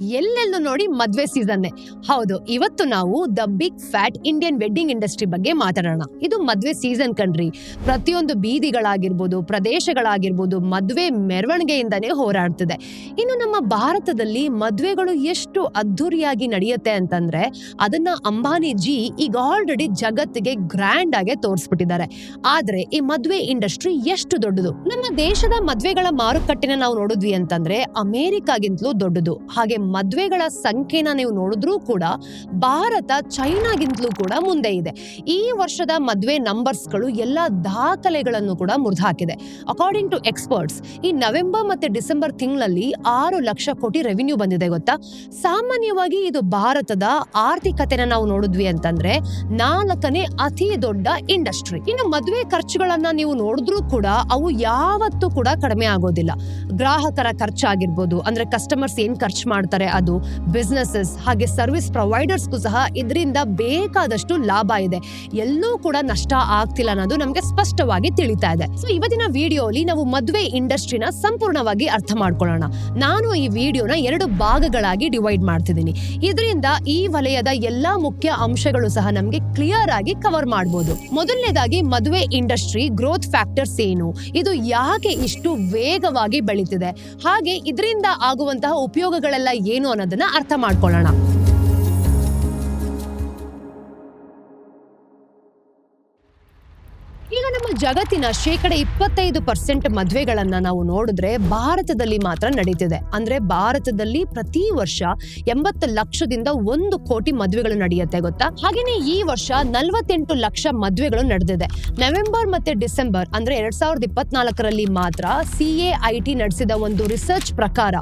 ಎಲ್ಲೆಲ್ಲೂ ನೋಡಿ ಮದ್ವೆ ಸೀಸನ್ನೇ ಹೌದು, ಇವತ್ತು ನಾವು the big fat Indian wedding industry ಬಗ್ಗೆ ಮಾತಾಡೋಣ. ಇದು ಮದ್ವೆ ಸೀಸನ್ ಕಣ್ರಿ. ಪ್ರತಿಯೊಂದು ಬೀದಿಗಳಾಗಿರ್ಬೋದು, ಪ್ರದೇಶಗಳಾಗಿರ್ಬೋದು, ಮದ್ವೆ ಮೆರವಣಿಗೆಯಿಂದನೇ ಹೋರಾಡ್ತಿದೆ. ಇನ್ನು ನಮ್ಮ ಭಾರತದಲ್ಲಿ ಮದ್ವೆಗಳು ಎಷ್ಟು ಅದ್ಧೂರಿಯಾಗಿ ನಡೆಯುತ್ತೆ ಅಂತಂದ್ರೆ, ಅದನ್ನ ಅಂಬಾನಿ ಜಿ ಈಗ ಆಲ್ರೆಡಿ ಜಗತ್ತಿಗೆ ಗ್ರ್ಯಾಂಡ್ ಆಗಿ ತೋರಿಸ್ಬಿಟ್ಟಿದ್ದಾರೆ. ಆದ್ರೆ ಈ ಮದ್ವೆ ಇಂಡಸ್ಟ್ರಿ ಎಷ್ಟು ದೊಡ್ಡದು? ನಮ್ಮ ದೇಶದ ಮದ್ವೆಗಳ ಮಾರುಕಟ್ಟೆನ ನಾವು ನೋಡಿದ್ವಿ ಅಂತಂದ್ರೆ, ಅಮೇರಿಕಾಗಿಂತಲೂ ದೊಡ್ಡದು. ಹಾಗೆ ಮದ್ವೆಗಳ ಸಂಖ್ಯೆನ ನೀವು ನೋಡಿದ್ರೂ ಕೂಡ ಭಾರತ ಚೈನಾಗಿಂತಲೂ ಕೂಡ ಮುಂದೆ ಇದೆ. ಈ ವರ್ಷದ ಮದುವೆ ನಂಬರ್ಸ್ಗಳು ಎಲ್ಲ ದಾಖಲೆಗಳನ್ನು ಕೂಡ ಮುರಿದು ಹಾಕಿದೆ ಅಕಾರ್ಡಿಂಗ್ ಟು ಎಕ್ಸ್ಪರ್ಟ್ಸ್ ಈ ನವೆಂಬರ್ ಮತ್ತೆ ಡಿಸೆಂಬರ್ ತಿಂಗಳಲ್ಲಿ ಆರು ಲಕ್ಷ ಕೋಟಿ ರೆವಿನ್ಯೂ ಬಂದಿದೆ ಗೊತ್ತಾ? ಸಾಮಾನ್ಯವಾಗಿ ಇದು ಭಾರತದ ಆರ್ಥಿಕತೆನ ನಾವು ನೋಡಿದ್ವಿ ಅಂತಂದ್ರೆ ನಾಲ್ಕನೇ ಅತಿ ದೊಡ್ಡ ಇಂಡಸ್ಟ್ರಿ ಇನ್ನು ಮದುವೆ ಖರ್ಚುಗಳನ್ನ ನೀವು ನೋಡಿದ್ರೂ ಕೂಡ ಅವು ಯಾವತ್ತೂ ಕೂಡ ಕಡಿಮೆ ಆಗೋದಿಲ್ಲ. ಗ್ರಾಹಕರ ಖರ್ಚಾಗಿರ್ಬೋದು, ಅಂದ್ರೆ ಕಸ್ಟಮರ್ಸ್ ಏನ್ ಖರ್ಚು ಮಾಡ್ತಾರೆ ಅದು. ಬಿಸ್ನೆಸ್ಸಸ್ ಹಾಗೆ ಸರ್ವಿಸ್ ಪ್ರೊವೈಡರ್ಸ್ಗೂ ಸಹ ಇದರಿಂದ ಬೇಕಾದಷ್ಟು ಲಾಭ ಇದೆ. ಎಲ್ಲೂ ಕೂಡ ನಷ್ಟ ಆಗ್ತಿಲ್ಲ ಅನ್ನೋದು ನಮಗೆ ಸ್ಪಷ್ಟವಾಗಿ ತಿಳಿತಾ ಇದೆ. ಸೊ ಇವತ್ತಿನ ವಿಡಿಯೋಲಿ ನಾವು ಮದುವೆ ಇಂಡಸ್ಟ್ರಿನ ಸಂಪೂರ್ಣವಾಗಿ ಅರ್ಥ ಮಾಡ್ಕೊಳ್ಳೋಣ. ನಾನು ಈ ವಿಡಿಯೋನ ಎರಡು ಭಾಗಗಳಾಗಿ ಡಿವೈಡ್ ಮಾಡ್ತಿದ್ದೀನಿ. ಇದರಿಂದ ಈ ವಲಯದ ಎಲ್ಲಾ ಮುಖ್ಯ ಅಂಶಗಳು ಸಹ ನಮಗೆ ಕ್ಲಿಯರ್ ಆಗಿ ಕವರ್ ಮಾಡಬಹುದು ಮೊದಲನೇದಾಗಿ ಮದುವೆ ಇಂಡಸ್ಟ್ರಿ ಗ್ರೋತ್ ಫ್ಯಾಕ್ಟರ್ಸ್ ಏನು? ಇದು ಯಾಕೆ ಇಷ್ಟು ವೇಗವಾಗಿ ಬೆಳೀತಿದೆ? ಹಾಗೆ ಇದರಿಂದ ಆಗುವಂತಹ ಉಪಯೋಗಗಳೆಲ್ಲ ಏನು ಅನ್ನೋದನ್ನ ಅರ್ಥ ಮಾಡ್ಕೊಳ್ಳೋಣ. ಜಗತ್ತಿನ ಶೇಕಡ ಇಪ್ಪತ್ತೈದು ಪರ್ಸೆಂಟ್ ಮದ್ವೆಗಳನ್ನ ನಾವು ನೋಡಿದ್ರೆ ಭಾರತದಲ್ಲಿ ಮಾತ್ರ ನಡೀತಿದೆ. ಅಂದ್ರೆ ಭಾರತದಲ್ಲಿ ಪ್ರತಿ ವರ್ಷ ಎಂಬತ್ತು ಲಕ್ಷದಿಂದ ಒಂದು ಕೋಟಿ ಮದುವೆಗಳು ನಡೆಯುತ್ತೆ ಗೊತ್ತಾ? ಹಾಗೇನೆ ಈ ವರ್ಷ ನಲವತ್ತೆಂಟು ಲಕ್ಷ ಮದುವೆಗಳು ನಡೆದಿದೆ. ನವೆಂಬರ್ ಮತ್ತೆ ಡಿಸೆಂಬರ್ ಅಂದ್ರೆ ಎರಡ್ ಸಾವಿರದ ಇಪ್ಪತ್ನಾಲ್ಕರಲ್ಲಿ ಮಾತ್ರ ಸಿ ಎ ಐ ಟಿ ನಡೆಸಿದ ಒಂದು ರಿಸರ್ಚ್ ಪ್ರಕಾರ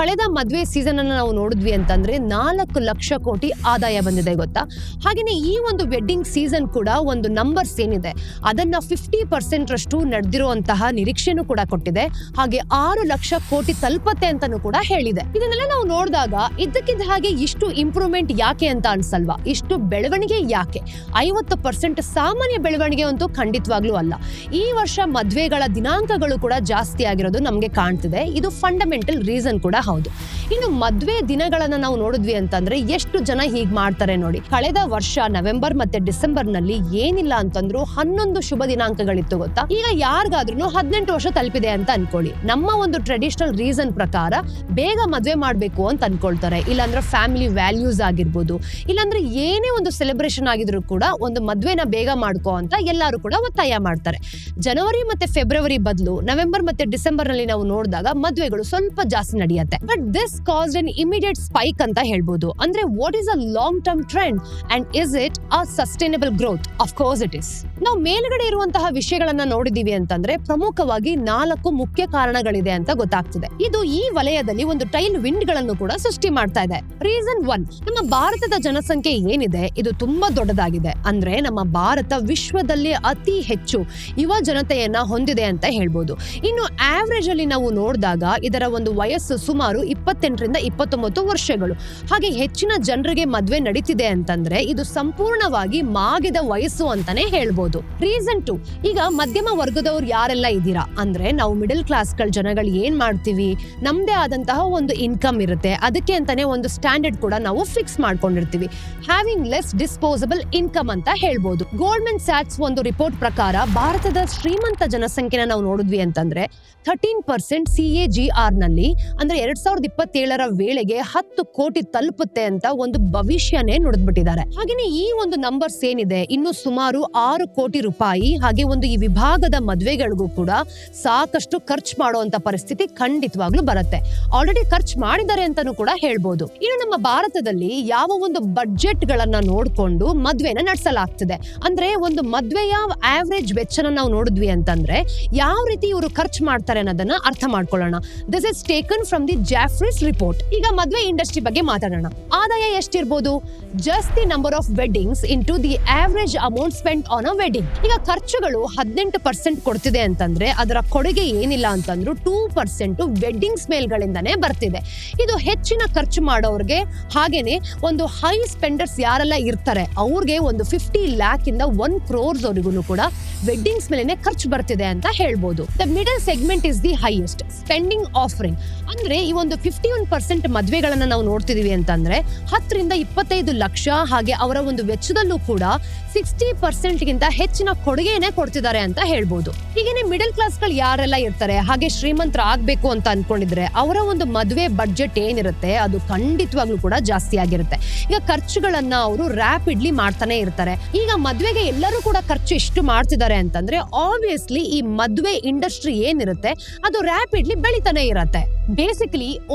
ಕಳೆದ ಮದುವೆ ಸೀಸನ್ ಅನ್ನು ನಾವು ನೋಡಿದ್ವಿ ಅಂತಂದ್ರೆ ನಾಲ್ಕು ಲಕ್ಷ ಕೋಟಿ ಆದಾಯ ಬಂದಿದೆ ಗೊತ್ತಾ? ಹಾಗೇನೆ ಈ ಒಂದು ವೆಡ್ಡಿಂಗ್ ಸೀಸನ್ ಕೂಡ ಒಂದು ನಂಬರ್ಸ್ ಏನಿದೆ? ಅದನ್ನ ಫಿಫ್ಟಿ ಪರ್ಸೆಂಟ್ ರಷ್ಟು ನಡೆದಿರುವಂತಹ ನಿರೀಕ್ಷೆನೂ ಕೂಡ ಕೊಟ್ಟಿದೆ. ಹಾಗೆ ಆರು ಲಕ್ಷ ಕೋಟಿ ತಲುಪತ್ತೆ ಅಂತಾನೂ ಕೂಡ ಹೇಳಿದೆ. ಇದನ್ನೆಲ್ಲ ನಾವು ನೋಡಿದಾಗ ಇದ್ದಕ್ಕಿದ್ದ ಹಾಗೆ ಇಷ್ಟು ಇಂಪ್ರೂವ್ಮೆಂಟ್ ಯಾಕೆ ಅಂತ ಅನ್ಸಲ್ವಾ? ಇಷ್ಟು ಬೆಳವಣಿಗೆ ಯಾಕೆ? ಐವತ್ತು ಪರ್ಸೆಂಟ್ ಸಾಮಾನ್ಯ ಬೆಳವಣಿಗೆ ಅಂತೂ ಖಂಡಿತವಾಗ್ಲೂ ಅಲ್ಲ. ಈ ವರ್ಷ ಮದ್ವೆಗಳ ದಿನಾಂಕಗಳು ಕೂಡ ಜಾಸ್ತಿ ಆಗಿರೋದು ನಮಗೆ ಕಾಣ್ತಿದೆ. ಇದು ಫಂಡಮೆಂಟಲ್ ರೀಸನ್ ಕೂಡ ಹೌದು. ಇನ್ನು ಮದ್ವೆ ದಿನಗಳನ್ನ ನಾವು ನೋಡಿದ್ವಿ ಅಂತಂದ್ರೆ ಎಷ್ಟು ಜನ ಹೀಗೆ ಮಾಡ್ತಾರೆ ನೋಡಿ. ಕಳೆದ ವರ್ಷ ನವೆಂಬರ್ ಮತ್ತೆ ಡಿಸೆಂಬರ್ನಲ್ಲಿ ಏನಿಲ್ಲ ಅಂತಂದ್ರು ಹನ್ನೊಂದು ಶುಭ ದಿನಾಂಕಗಳಿತ್ತು ಗೊತ್ತಾ? ಈಗ ಯಾರಿಗಾದ್ರೂ ಹದಿನೆಂಟು ವರ್ಷ ತಲುಪಿದೆ ಅಂತ ಅನ್ಕೊಳ್ಳಿ. ನಮ್ಮ ಒಂದು ಟ್ರೆಡಿಷನಲ್ ರೀಸನ್ ಪ್ರಕಾರ ಬೇಗ ಮದುವೆ ಮಾಡಬೇಕು ಅಂತ ಅನ್ಕೊಳ್ತಾರೆ. ಇಲ್ಲಾಂದ್ರೆ ಫ್ಯಾಮಿಲಿ ವ್ಯಾಲ್ಯೂಸ್ ಆಗಿರ್ಬೋದು. ಇಲ್ಲಾಂದ್ರೆ ಏನೇ ಒಂದು ಸೆಲೆಬ್ರೇಷನ್ ಆಗಿದ್ರು ಕೂಡ ಒಂದು ಮದುವೆನ ಬೇಗ ಮಾಡ್ಕೋ ಅಂತ ಎಲ್ಲರೂ ಕೂಡ ಒತ್ತಾಯ ಮಾಡ್ತಾರೆ. ಜನವರಿ ಮತ್ತೆ ಫೆಬ್ರವರಿ ಬದಲು ನವೆಂಬರ್ ಮತ್ತೆ ಡಿಸೆಂಬರ್ನಲ್ಲಿ ನಾವು ನೋಡಿದಾಗ ಮದುವೆಗಳು ಸ್ವಲ್ಪ ಜಾಸ್ತಿ ನಡೆಯುತ್ತೆ. But this caused an immediate spike ಅಂತ ಹೇಳ್ಬೋದು. ಅಂದ್ರೆ what is a long term trend and is it a sustainable growth of course it is ನಾವು ಮೇಲ್ಗಡೆ ಇರುವಂತಹ ವಿಷಯಗಳನ್ನ ನೋಡಿದೀವಿ ಅಂತಂದ್ರೆ ಪ್ರಮುಖವಾಗಿ ನಾಲ್ಕು ಮುಖ್ಯ ಕಾರಣಗಳಿದೆ ಅಂತ ಗೊತ್ತಾಗ್ತದೆ. ಇದು ಈ ವಲಯದಲ್ಲಿ ಒಂದು ಟೈಲ್ ವಿಂಡ್ಗಳನ್ನು ಕೂಡ ಸೃಷ್ಟಿ ಮಾಡ್ತಾ ಇದೆ. ರೀಸನ್ ಒನ್, ನಮ್ಮ ಭಾರತದ ಜನಸಂಖ್ಯೆ ಏನಿದೆ? ಇದು ತುಂಬಾ ದೊಡ್ಡದಾಗಿದೆ. ಅಂದ್ರೆ ನಮ್ಮ ಭಾರತ ವಿಶ್ವದಲ್ಲಿ ಅತಿ ಹೆಚ್ಚು ಯುವ ಜನತೆಯನ್ನ ಹೊಂದಿದೆ ಅಂತ ಹೇಳ್ಬೋದು. ಇನ್ನು ಆವರೇಜ್ ಅಲ್ಲಿ ನಾವು ನೋಡಿದಾಗ ಇದರ ಒಂದು ವಯಸ್ಸು ಸುಮಾರು ಇಪ್ಪತ್ತೆಂಟರಿಂದ ಇಪ್ಪತ್ತೊಂಬತ್ತು ವರ್ಷಗಳು. ಹಾಗೆ ಹೆಚ್ಚಿನ ಜನರಿಗೆ ಮದುವೆ ನಡೀತಿದೆ ಅಂತಂದ್ರೆ ಇದು ಸಂಪೂರ್ಣವಾಗಿ ಮಾಗಿದ ವಯಸ್ಸು ಅಂತಾನೆ ಹೇಳ್ಬೋದು. ರೀಸನ್ ಟು ಈಗ ಮಧ್ಯಮ ವರ್ಗದವ್ರು ಯಾರೆಲ್ಲ ಇದ್ದೀರಾ? ಅಂದ್ರೆ ನಾವು ಮಿಡಲ್ ಕ್ಲಾಸ್ಗಳ ಜನಗಳು ಏನ್ ಮಾಡ್ತೀವಿ? ನಮ್ದೇ ಆದಂತಹ ಒಂದು ಇನ್ಕಮ್ ಇರುತ್ತೆ. ಅದಕ್ಕೆ ಅಂತಾನೆ ಒಂದು ಸ್ಟ್ಯಾಂಡರ್ಡ್ ಕೂಡ ನಾವು ಫಿಕ್ಸ್ ಮಾಡ್ಕೊಂಡಿರ್ತೀವಿ. ಹ್ಯಾವಿಂಗ್ ಲೆಸ್ ಡಿಸ್ಪೋಸಬಲ್ ಇನ್ಕಮ್ ಅಂತ ಹೇಳ್ಬೋದು. ಗೋಲ್ಡ್ಮನ್ ಸ್ಯಾಟ್ಸ್ ಒಂದು ರಿಪೋರ್ಟ್ ಪ್ರಕಾರ ಭಾರತದ ಶ್ರೀಮಂತ ಜನಸಂಖ್ಯೆನ ನಾವು ನೋಡಿದ್ವಿ ಅಂತಂದ್ರೆ thirteen percent C A G ಆರ್ನಲ್ಲಿ ಅಂದ್ರೆ ಎರಡ್ ಸಾವಿರದ ಇಪ್ಪತ್ತೇಳರ ವೇಳೆಗೆ ಹತ್ತು ಕೋಟಿ ತಲುಪುತ್ತೆ ಅಂತ ಒಂದು ಭವಿಷ್ಯನೇ ನುಡಿದ್ಬಿಟ್ಟಿದ್ದಾರೆ. ಹಾಗೇನೆ ಈ ಒಂದು ನಂಬರ್ಸ್ ಏನಿದೆ? ಇನ್ನು ಸುಮಾರು ಆರು ಕೋಟಿ ರೂಪಾಯಿ ಹಾಗೆ ಒಂದು ಈ ವಿಭಾಗದ ಮದುವೆಗಳಿಗೂ ಕೂಡ ಸಾಕಷ್ಟು ಖರ್ಚು ಮಾಡುವಂತ ಪರಿಸ್ಥಿತಿ ಖಂಡಿತವಾಗ್ಲೂ ಬರುತ್ತೆ. ಆಲ್ರೆಡಿ ಖರ್ಚು ಮಾಡಿದ್ದಾರೆ ಅಂತಾನೂ ಕೂಡ ಹೇಳ್ಬೋದು. ಇನ್ನು ನಮ್ಮ ಭಾರತದಲ್ಲಿ ಯಾವ ಒಂದು ಬಡ್ಜೆಟ್ ಗಳನ್ನ ನೋಡಿಕೊಂಡು ಮದ್ವೆನ ನಡೆಸಲಾಗ್ತದೆ. ಅಂದ್ರೆ ಒಂದು ಮದ್ವೆಯ ಆವ್ರೇಜ್ ವೆಚ್ಚನ ನಾವು ನೋಡಿದ್ವಿ ಅಂತಂದ್ರೆ ಯಾವ ರೀತಿ ಇವರು ಖರ್ಚು ಮಾಡ್ತಾರೆ ಅನ್ನೋದನ್ನ ಅರ್ಥ ಮಾಡ್ಕೊಳ್ಳೋಣ. This is taken from the Jefferies report ಈಗ ಮದ್ವೆ ಇಂಡಸ್ಟ್ರಿ ಬಗ್ಗೆ ಮಾತಾಡೋಣ. ಆದಾಯ ಎಷ್ಟಿರ್ಬೋದು? Just the number of weddings into the average amount spend on a wedding ಈಗ ಖರ್ಚುಗಳು ಹದಿನೆಂಟು ಪರ್ಸೆಂಟ್ ಕೊಡ್ತಿದೆ ಅಂತಂದ್ರೆ ಅದರ ಕೊಡುಗೆ ಏನಿಲ್ಲ ಅಂತಂದ್ರು ಟೂ ಪರ್ಸೆಂಟ್ ವೆಡ್ಡಿಂಗ್ಸ್ ಮೇಲ್ಗಳಿಂದನೇ ಬರ್ತಿದೆ. ಇದು ಹೆಚ್ಚಿನ ಖರ್ಚು ಮಾಡೋರ್ಗೆ ಹಾಗೇನೆ ಒಂದು ಹೈ ಸ್ಪೆಂಡರ್ಸ್ ಯಾರೆಲ್ಲ ಇರ್ತಾರೆ, ಅವ್ರಿಗೆ ಒಂದು ಫಿಫ್ಟಿ ಲ್ಯಾಕ್ ಇಂದ ಒನ್ ಕ್ರೋರ್ಸ್ ವರೆಗೂ ಕೂಡ ವೆಡ್ಡಿಂಗ್ಸ್ ಮೇಲೆನೆ ಖರ್ಚು ಬರ್ತಿದೆ ಅಂತ ಹೇಳ್ಬೋದು. The middle segment is the highest spending offering ಅಂದ್ರೆ ಈ ಒಂದು ಫಿಫ್ಟಿ ಒನ್ ಪರ್ಸೆಂಟ್ ಮದುವೆಗಳನ್ನ ನಾವು ನೋಡ್ತಿದೀವಿ ಅಂತಂದ್ರೆ ಹತ್ತರಿಂದ ಇಪ್ಪತ್ತೈದು ಲಕ್ಷ ಹಾಗೆ ಅವರ ಒಂದು ವೆಚ್ಚದಲ್ಲೂ ಕೂಡ ಸಿಕ್ಸ್ಟಿ ಪರ್ಸೆಂಟ್ ಗಿಂತ ಹೆಚ್ಚಿನ ಕೊಡುಗೆನೆ ಕೊಡ್ತಿದ್ದಾರೆ ಅಂತ ಹೇಳ್ಬೋದು. ಹೀಗೇನೆ ಮಿಡಲ್ ಕ್ಲಾಸ್ಗಳು ಯಾರೆಲ್ಲ ಇರ್ತಾರೆ, ಹಾಗೆ ಶ್ರೀಮಂತರ ಆಗ್ಬೇಕು ಅಂತ ಅನ್ಕೊಂಡಿದ್ರೆ ಅವರ ಒಂದು ಮದುವೆ ಬಡ್ಜೆಟ್ ಏನಿರುತ್ತೆ, ಅದು ಖಂಡಿತವಾಗ್ಲೂ ಕೂಡ ಜಾಸ್ತಿ ಆಗಿರುತ್ತೆ. ಈಗ ಖರ್ಚುಗಳನ್ನ ಅವರು ರ್ಯಾಪಿಡ್ಲಿ ಮಾಡ್ತಾನೆ ಇರ್ತಾರೆ. ಈಗ ಮದ್ವೆಗೆ ಎಲ್ಲರೂ ಕೂಡ ಖರ್ಚು ಎಷ್ಟು ಮಾಡ್ತಿದ್ದಾರೆ ಅಂತಂದ್ರೆ ಆಬ್ವಿಯಸ್ಲಿ ಈ ಮದ್ವೆ ಇಂಡಸ್ಟ್ರಿ ಏನಿರುತ್ತೆ, ಅದು ರ್ಯಾಪಿಡ್ಲಿ ಬೆಳಿತಾನೆ ಇರತ್ತೆ.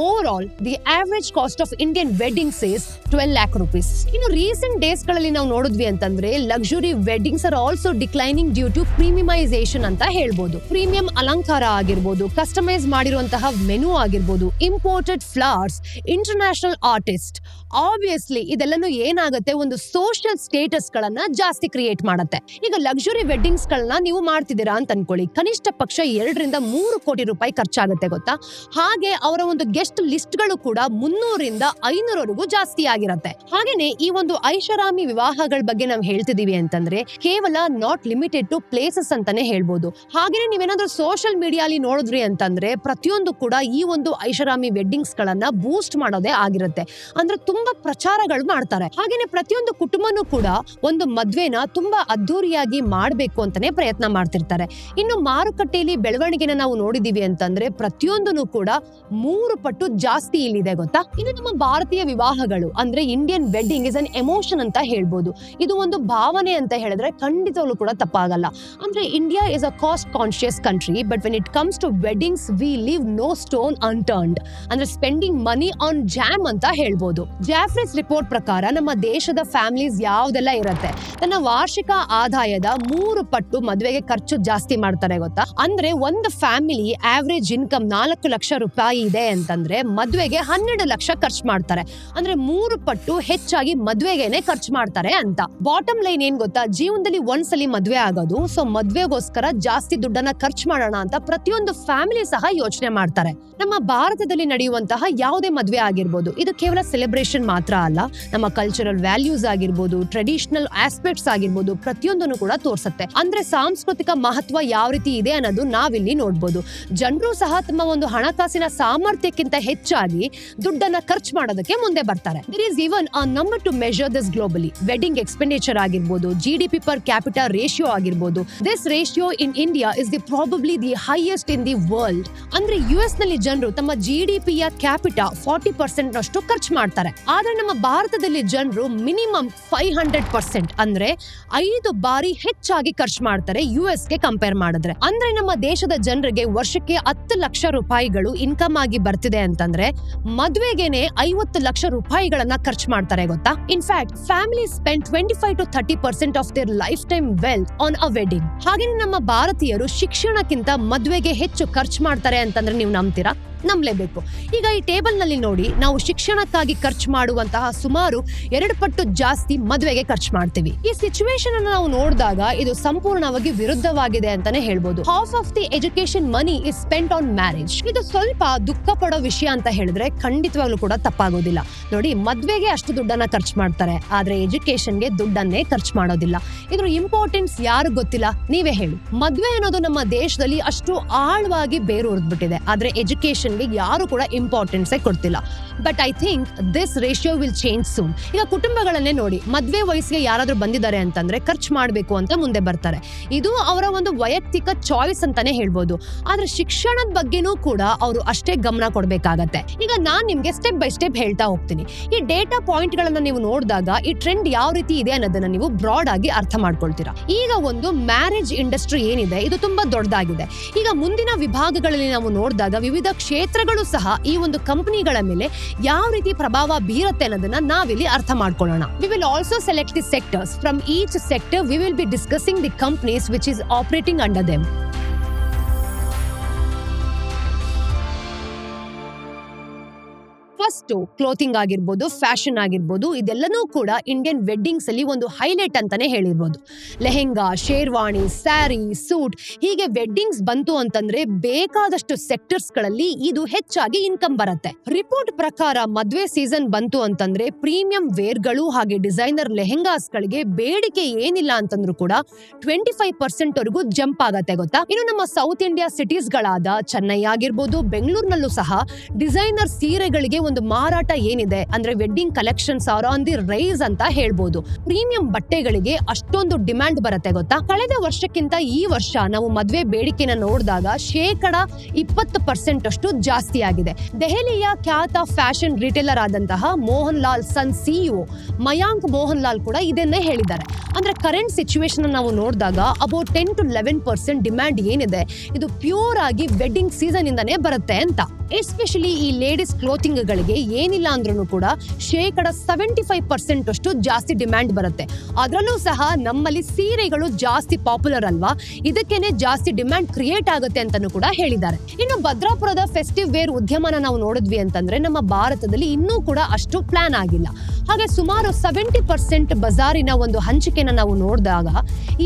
Overall the average cost of Indian weddings is twelve lakh rupees ಇನ್ನು ರೀಸೆಂಟ್ ಡೇಸ್ಗಳಲ್ಲಿ ನಾವು ನೋಡಿದ್ವಿ ಅಂತಂದ್ರೆ luxury weddings are also declining due to premiumisation ಅಂತ ಹೇಳ್ಬೋದು. ಪ್ರೀಮಿಯಂ ಅಲಂಕಾರ ಆಗಿರ್ಬೋದು ಕಸ್ಟಮೈಸ್ ಮಾಡಿರುವಂತಹ ಮೆನು ಆಗಿರ್ಬೋದು imported flowers international artist obviously ಇದೆಲ್ಲನೂ ಏನಾಗುತ್ತೆ? ಒಂದು ಸೋಷಿಯಲ್ ಸ್ಟೇಟಸ್ ಗಳನ್ನ ಜಾಸ್ತಿ ಕ್ರಿಯೇಟ್ ಮಾಡುತ್ತೆ. ಈಗ ಲಕ್ಸುರಿ ವೆಡ್ಡಿಂಗ್ಸ್ ಗಳನ್ನ ನೀವು ಮಾಡ್ತಿದ್ದೀರಾ ಅಂತ ಅನ್ಕೊಳ್ಳಿ. ಕನಿಷ್ಠ ಪಕ್ಷ ಎರಡರಿಂದ ಮೂರು ಕೋಟಿ ರೂಪಾಯಿ ಖರ್ಚಾಗುತ್ತೆ, ಗೊತ್ತಾ? ಹಾಗೆ ಅವರ ಒಂದು ಗೆಸ್ಟ್ ಲಿಸ್ಟ್ಗಳು ಕೂಡ ಮುನ್ನೂರಿಂದ ಐನೂರವರೆಗೂ ಜಾಸ್ತಿ ಆಗಿರತ್ತೆ. ಹಾಗೇನೆ ಈ ಒಂದು ಐಷಾರಾಮಿ ವಿವಾಹಗಳ ಬಗ್ಗೆ ನಾವು ಹೇಳ್ತಿದೀವಿ ಅಂತಂದ್ರೆ ಕೇವಲ ನಾಟ್ ಲಿಮಿಟೆಡ್ ಟು ಪ್ಲೇಸಸ್ ಅಂತಾನೆ ಹೇಳ್ಬೋದು. ಹಾಗೇನೆ ನೀವೇನಾದ್ರೂ ಸೋಷಿಯಲ್ ಮೀಡಿಯಾಲಿ ನೋಡಿದ್ರಿ ಅಂತಂದ್ರೆ ಪ್ರತಿಯೊಂದು ಕೂಡ ಈ ಒಂದು ಐಷಾರಾಮಿ ವೆಡ್ಡಿಂಗ್ಸ್ ಗಳನ್ನ ಬೂಸ್ಟ್ ಮಾಡೋದೇ ಆಗಿರುತ್ತೆ. ಅಂದ್ರೆ ತುಂಬಾ ಪ್ರಚಾರಗಳು ಮಾಡ್ತಾರೆ. ಹಾಗೇನೆ ಪ್ರತಿಯೊಂದು ಕುಟುಂಬನೂ ಕೂಡ ಒಂದು ಮದ್ವೆನ ತುಂಬಾ ಅದ್ದೂರಿಯಾಗಿ ಮಾಡಬೇಕು ಅಂತಾನೆ ಪ್ರಯತ್ನ ಮಾಡ್ತಿರ್ತಾರೆ. ಇನ್ನು ಮಾರುಕಟ್ಟೆಯಲ್ಲಿ ಬೆಳವಣಿಗೆನ ನಾವು ನೋಡಿದೀವಿ ಅಂತಂದ್ರೆ ಪ್ರತಿಯೊಂದೂ ಕೂಡ ಮೂರು ಪಟ್ಟು ಜಾಸ್ತಿ ಇಲ್ಲಿದೆ ಗೊತ್ತಾ? ಇನ್ನು ನಮ್ಮ ಭಾರತೀಯ ವಿವಾಹಗಳು. ಅಂದ್ರೆ Indian wedding is an emotion ಅಂತ ಹೇಳ್ಬೋದು. ಇದು ಒಂದು ಭಾವನೆ ಅಂತ ಹೇಳಿದ್ರೆ ಖಂಡಿತವಾಗ್ಲೂ ಕೂಡ ತಪ್ಪಾಗಲ್ಲ. ಅಂದ್ರೆ India is a cost conscious country but when it comes to weddings we leave no stone unturned ಅಂದ್ರೆ ಸ್ಪೆಂಡಿಂಗ್ ಮನಿ ಆನ್ ಜಾಮ್ ಅಂತ ಹೇಳ್ಬೋದು. ಜಾಫ್ರಿಸ್ ರಿಪೋರ್ಟ್ ಪ್ರಕಾರ ನಮ್ಮ ದೇಶದ ಫ್ಯಾಮಿಲೀಸ್ ಯಾವ್ದೆಲ್ಲ ಇರುತ್ತೆ? ತನ್ನ ವಾರ್ಷಿಕ ಆದಾಯದ ಮೂರು ಪಟ್ಟು ಮದುವೆಗೆ ಖರ್ಚು ಜಾಸ್ತಿ ಮಾಡ್ತಾರೆ ಗೊತ್ತಾ? ಅಂದ್ರೆ ಒಂದು ಫ್ಯಾಮಿಲಿ ಆವ್ರೇಜ್ ಇನ್ಕಮ್ ನಾಲ್ಕು ಲಕ್ಷ ರೂಪಾಯಿ ಇದೆ ಅಂತಂದ್ರೆ ಮದುವೆಗೆ ಹನ್ನೆರಡು ಲಕ್ಷ ಖರ್ಚು ಮಾಡ್ತಾರೆ. ಅಂದ್ರೆ ಮೂರು ಪಟ್ಟು ಹೆಚ್ಚಾಗಿ ಮದ್ವೆಗೆನೆ ಖರ್ಚು ಮಾಡ್ತಾರೆ ಅಂತ. ಬಾಟಮ್ ಲೈನ್ ಏನ್ ಗೊತ್ತಾ? ಜೀವನದಲ್ಲಿ ಒಂದ್ಸಲಿ ಮದ್ವೆ ಆಗೋದು ಸೊ ಮದ್ವೆಗೋಸ್ಕರ ಜಾಸ್ತಿ ದುಡ್ಡನ್ನ ಖರ್ಚು ಮಾಡೋಣ ಅಂತ ಪ್ರತಿಯೊಂದು ಫ್ಯಾಮಿಲಿ ಸಹ ಯೋಚನೆ ಮಾಡ್ತಾರೆ. ನಮ್ಮ ಭಾರತದಲ್ಲಿ ನಡೆಯುವಂತಹ ಯಾವುದೇ ಮದ್ವೆ ಆಗಿರ್ಬೋದು, ಇದು ಕೇವಲ ಸೆಲೆಬ್ರೇಷನ್ ಮಾತ್ರ ಅಲ್ಲ, ನಮ್ಮ ಕಲ್ಚರಲ್ ವ್ಯಾಲ್ಯೂಸ್ ಆಗಿರ್ಬೋದು ಟ್ರೆಡಿಷನಲ್ ಆಸ್ಪೆಕ್ಟ್ಸ್ ಆಗಿರ್ಬೋದು, ಪ್ರತಿಯೊಂದನ್ನು ಕೂಡ ತೋರಿಸುತ್ತೆ. ಅಂದ್ರೆ ಸಾಂಸ್ಕೃತಿಕ ಮಹತ್ವ ಯಾವ ರೀತಿ ಇದೆ ಅನ್ನೋದು ನಾವಿಲ್ಲಿ ನೋಡ್ಬೋದು. ಜನರು ಸಹ ತಮ್ಮ ಒಂದು ಹಣಕಾಸಿನ ಸಾಮರ್ಥ್ಯಕ್ಕಿಂತ ಹೆಚ್ಚಾಗಿ ದುಡ್ಡನ್ನ ಖರ್ಚು ಮಾಡೋದಕ್ಕೆ ಮುಂದೆ ಬರ್ತಾರೆ. There is even a number to measure this globally wedding expenditure ಆಗಿರ್ಬೋದು G D P per capital ratio ಆಗಿರ್ಬೋದು this ratio in India is the probably the highest in the world ಅಂದ್ರೆ ಯು ಎಸ್ನಲ್ಲಿ ಜನರು ತಮ್ಮ ಜಿ ಡಿ ಪಿಯ capital forty percent ನಷ್ಟು ಖರ್ಚು ಮಾಡ್ತಾರೆ. ಆದ್ರೆ ನಮ್ಮ ಭಾರತದಲ್ಲಿ ಜನರು ಮಿನಿಮಮ್ ಫೈವ್ ಹಂಡ್ರೆಡ್ ಪರ್ಸೆಂಟ್ ಅಂದ್ರೆ ಐದು ಬಾರಿ ಹೆಚ್ಚಾಗಿ ಖರ್ಚು ಮಾಡ್ತಾರೆ ಯು ಎಸ್ಗೆ ಕಂಪೇರ್ ಮಾಡಿದ್ರೆ. ಅಂದ್ರೆ ನಮ್ಮ ದೇಶದ ಜನರಿಗೆ ವರ್ಷಕ್ಕೆ ಹತ್ತು ಲಕ್ಷ ರೂಪಾಯಿಗಳು ಇನ್ಕಮ್ ಆಗಿ ಬರ್ತಿದೆ ಅಂತಂದ್ರೆ ಮದ್ವೆಗೆನೆ ಐವತ್ತು ಲಕ್ಷ ರೂಪಾಯಿಗಳನ್ನ ಖರ್ಚು ಮಾಡ್ತಾರೆ ಗೊತ್ತಾ? In fact family spend twenty five to thirty percent of their lifetime wealth on a wedding ಹಾಗೆ ನಮ್ಮ ಭಾರತೀಯರು ಶಿಕ್ಷಣಕ್ಕಿಂತ ಮದುವೆಗೆ ಹೆಚ್ಚು ಖರ್ಚು ಮಾಡ್ತಾರೆ ಅಂತಂದ್ರೆ ನೀವು ನಂಬ್ತೀರಾ? ನಂಬಲೇಬೇಕು. ಈಗ ಈ ಟೇಬಲ್ನಲ್ಲಿ ನೋಡಿ, ನಾವು ಶಿಕ್ಷಣಕ್ಕಾಗಿ ಖರ್ಚು ಮಾಡುವಂತಹ ಸುಮಾರು ಎರಡು ಪಟ್ಟು ಜಾಸ್ತಿ ಮದುವೆಗೆ ಖರ್ಚು ಮಾಡ್ತೀವಿ. ಈ ಸಿಚುವೇಶನ್ ಅನ್ನು ನಾವು ನೋಡಿದಾಗ ಇದು ಸಂಪೂರ್ಣವಾಗಿ ವಿರುದ್ಧವಾಗಿದೆ ಅಂತಾನೆ ಹೇಳ್ಬೋದು. Half of the education money is spent on marriage ಇದು ಸ್ವಲ್ಪ ದುಃಖ ಪಡೋ ವಿಷಯ ಅಂತ ಹೇಳಿದ್ರೆ ಖಂಡಿತವಾಗ್ಲೂ ಕೂಡ ತಪ್ಪಾಗೋದಿಲ್ಲ. ನೋಡಿ, ಮದ್ವೆಗೆ ಅಷ್ಟು ದುಡ್ಡನ್ನ ಖರ್ಚು ಮಾಡ್ತಾರೆ, ಆದ್ರೆ ಎಜುಕೇಶನ್ಗೆ ದುಡ್ಡನ್ನೇ ಖರ್ಚು ಮಾಡೋದಿಲ್ಲ. ಇದ್ರ ಇಂಪಾರ್ಟೆನ್ಸ್ ಯಾರು ಗೊತ್ತಿಲ್ಲ? ನೀವೇ ಹೇಳಿ. ಮದ್ವೆ ಅನ್ನೋದು ನಮ್ಮ ದೇಶದಲ್ಲಿ ಅಷ್ಟು ಆಳವಾಗಿ ಬೇರೂರ್ದ್ಬಿಟ್ಟಿದೆ. ಆದ್ರೆ ಎಜುಕೇಶನ್ಗೆ ಯಾರು ಕೂಡ ಇಂಪಾರ್ಟೆನ್ಸ್ ಕೊಡ್ತಿಲ್ಲ. But I think this ratio will change soon ಈಗ ಕುಟುಂಬಗಳನ್ನೇ ನೋಡಿ, ಮದುವೆ ವಯಸ್ಸಿಗೆ ಯಾರಾದರೂ ಬಂದಿದ್ದಾರೆ ಅಂತಂದ್ರೆ ಖರ್ಚು ಮಾಡಬೇಕು ಅಂತ ಮುಂದೆ ಬರ್ತಾರೆ. ಇದು ಅವರ ಒಂದು ವೈಯಕ್ತಿಕ ಚಾಯ್ಸ್ ಅಂತಾನೆ ಹೇಳ್ಬೋದು. ಆದ್ರೆ ಶಿಕ್ಷಣದ ಬಗ್ಗೆನೂ ಕೂಡ ಅವರು ಅಷ್ಟೇ ಗಮನ ಕೊಡಬೇಕಾಗತ್ತೆ. ಈಗ ನಾನು ನಿಮ್ಗೆ ಸ್ಟೆಪ್ ಬೈ ಸ್ಟೆಪ್ ಹೇಳ್ತಾ ಹೋಗ್ತೀನಿ. ಈ ಡೇಟಾ ಪಾಯಿಂಟ್ ಗಳನ್ನ ನೀವು ನೋಡಿದಾಗ ಈ ಟ್ರೆಂಡ್ ಯಾವ ರೀತಿ ಇದೆ ಅನ್ನೋದನ್ನ ನೀವು ಬ್ರಾಡ್ ಆಗಿ ಅರ್ಥ ಮಾಡ್ಕೊಳ್ತೀರಾ. ಈಗ ಒಂದು ಮ್ಯಾರೇಜ್ ಇಂಡಸ್ಟ್ರಿ ಏನಿದೆ, ಇದು ತುಂಬಾ ದೊಡ್ಡದಾಗಿದೆ. ಈಗ ಮುಂದಿನ ವಿಭಾಗಗಳಲ್ಲಿ ನಾವು ನೋಡಿದಾಗ ವಿವಿಧ ಕ್ಷೇತ್ರಗಳು ಸಹ ಈ ಒಂದು ಕಂಪನಿಗಳ ಮೇಲೆ ಯಾವ ರೀತಿ ಪ್ರಭಾವ ಬೀರುತ್ತೆ ಅನ್ನೋದನ್ನ ನಾವಿಲ್ಲಿ ಅರ್ಥ ಮಾಡ್ಕೊಳ್ಳೋಣ. We will also select the sectors from each sector we will be discussing the companies which is operating under them first clothing ಆಗಿರ್ಬೋದು ಫ್ಯಾಷನ್ ಆಗಿರ್ಬೋದು, ಇದೆಲ್ಲನೂ ಕೂಡ ಇಂಡಿಯನ್ ವೆಡ್ಡಿಂಗ್ಸ್ ಅಲ್ಲಿ ಒಂದು ಹೈಲೈಟ್ ಅಂತಾನೆ ಹೇಳಿರ್ಬೋದು. ಲೆಹೆಂಗಾ, ಶೇರ್ವಾಣಿ ಸ್ಯಾರಿ ಸೂಟ್ ಹೀಗೆ ವೆಡ್ಡಿಂಗ್ಸ್ ಬಂತು ಅಂತಂದ್ರೆ ಬೇಕಾದಷ್ಟು ಸೆಕ್ಟರ್ಸ್ಗಳಲ್ಲಿ ಇದು ಹೆಚ್ಚಾಗಿ ಇನ್ಕಮ್ ಬರುತ್ತೆ. ರಿಪೋರ್ಟ್ ಪ್ರಕಾರ ಮದ್ವೆ ಸೀಸನ್ ಬಂತು ಅಂತಂದ್ರೆ ಪ್ರೀಮಿಯಂ ವೇರ್ಗಳು ಹಾಗೆ ಡಿಸೈನರ್ ಲೆಹೆಂಗಾಸ್ ಗಳಿಗೆ ಬೇಡಿಕೆ ಏನಿಲ್ಲ ಅಂತಂದ್ರೂ ಕೂಡ ಟ್ವೆಂಟಿ ಫೈವ್ ಪರ್ಸೆಂಟ್ ವರೆಗೂ ಜಂಪ್ ಆಗತ್ತೆ ಗೊತ್ತಾ? ಇನ್ನು ನಮ್ಮ ಸೌತ್ ಇಂಡಿಯಾ ಸಿಟೀಸ್ ಗಳಾದ ಚೆನ್ನೈ ಆಗಿರ್ಬೋದು, ಬೆಂಗಳೂರಿನಲ್ಲೂ ಸಹ ಡಿಸೈನರ್ ಸೀರೆಗಳಿಗೆ ಒಂದು ಮಾರಾಟ ಏನಿದೆ ಅಂದ್ರೆ wedding collections are on the rise ಅಂತ ಹೇಳ್ಬೋದು. ಪ್ರೀಮಿಯಂ ಬಟ್ಟೆಗಳಿಗೆ ಅಷ್ಟೊಂದು ಡಿಮ್ಯಾಂಡ್ ಬರುತ್ತೆ ಗೊತ್ತಾ? ಕಳೆದ ವರ್ಷಕ್ಕಿಂತ ಈ ವರ್ಷ ನಾವು ಮದುವೆ ಬೇಡಿಕೆನ ನೋಡಿದಾಗ ಶೇಕಡ ಇಪ್ಪತ್ತು ಪರ್ಸೆಂಟ್ ಅಷ್ಟು ಜಾಸ್ತಿ ಆಗಿದೆ. ದೆಹಲಿಯ ಖ್ಯಾತ ಫ್ಯಾಷನ್ ರಿಟೇಲರ್ ಆದಂತಹ ಮೋಹನ್ ಲಾಲ್ ಸನ್ ಸಿಇಒ ಮಯಾಂಕ್ ಮೋಹನ್ ಲಾಲ್ ಕೂಡ ಇದನ್ನೇ ಹೇಳಿದ್ದಾರೆ. ಅಂದ್ರೆ ಕರೆಂಟ್ ಸಿಚುವೇಶನ್ ನಾವು ನೋಡಿದಾಗ about ten to eleven percent demand ಏನಿದೆ, ಇದು ಪ್ಯೂರ್ ಆಗಿ ವೆಡ್ಡಿಂಗ್ ಸೀಸನ್ ಇಂದನೇ ಬರುತ್ತೆ ಅಂತ. ಎಸ್ಪೆಷಲಿ ಈ ಲೇಡೀಸ್ ಕ್ಲೋತಿಂಗ್ ಗಳಿಗೆ ಏನಿಲ್ಲ ಅಂದ್ರೂ ಕೂಡ ಶೇಕಡ ಸೆವೆಂಟಿ ಫೈವ್ ಪರ್ಸೆಂಟ್ ಅಷ್ಟು ಜಾಸ್ತಿ ಡಿಮ್ಯಾಂಡ್ ಬರುತ್ತೆ. ಅದರಲ್ಲೂ ಸಹ ನಮ್ಮಲ್ಲಿ ಸೀರೆಗಳು ಜಾಸ್ತಿ ಪಾಪ್ಯುಲರ್ ಅಲ್ವಾ? ಇದಕ್ಕೇನೆ ಜಾಸ್ತಿ ಡಿಮ್ಯಾಂಡ್ ಕ್ರಿಯೇಟ್ ಆಗುತ್ತೆ ಅಂತಾನು ಕೂಡ ಹೇಳಿದ್ದಾರೆ. ಇನ್ನು ಭದ್ರಾಪುರದ ಫೆಸ್ಟಿವ್ ವೇರ್ ಉದ್ಯಮನ ನಾವು ನೋಡಿದ್ವಿ ಅಂತಂದ್ರೆ ನಮ್ಮ ಭಾರತದಲ್ಲಿ ಇನ್ನೂ ಕೂಡ ಅಷ್ಟು ಪ್ಲಾನ್ ಆಗಿಲ್ಲ. ಹಾಗೆ ಸುಮಾರು ಸೆವೆಂಟಿ ಪರ್ಸೆಂಟ್ ಬಜಾರಿನ ಒಂದು ಹಂಚಿಕೆನ ನಾವು ನೋಡಿದಾಗ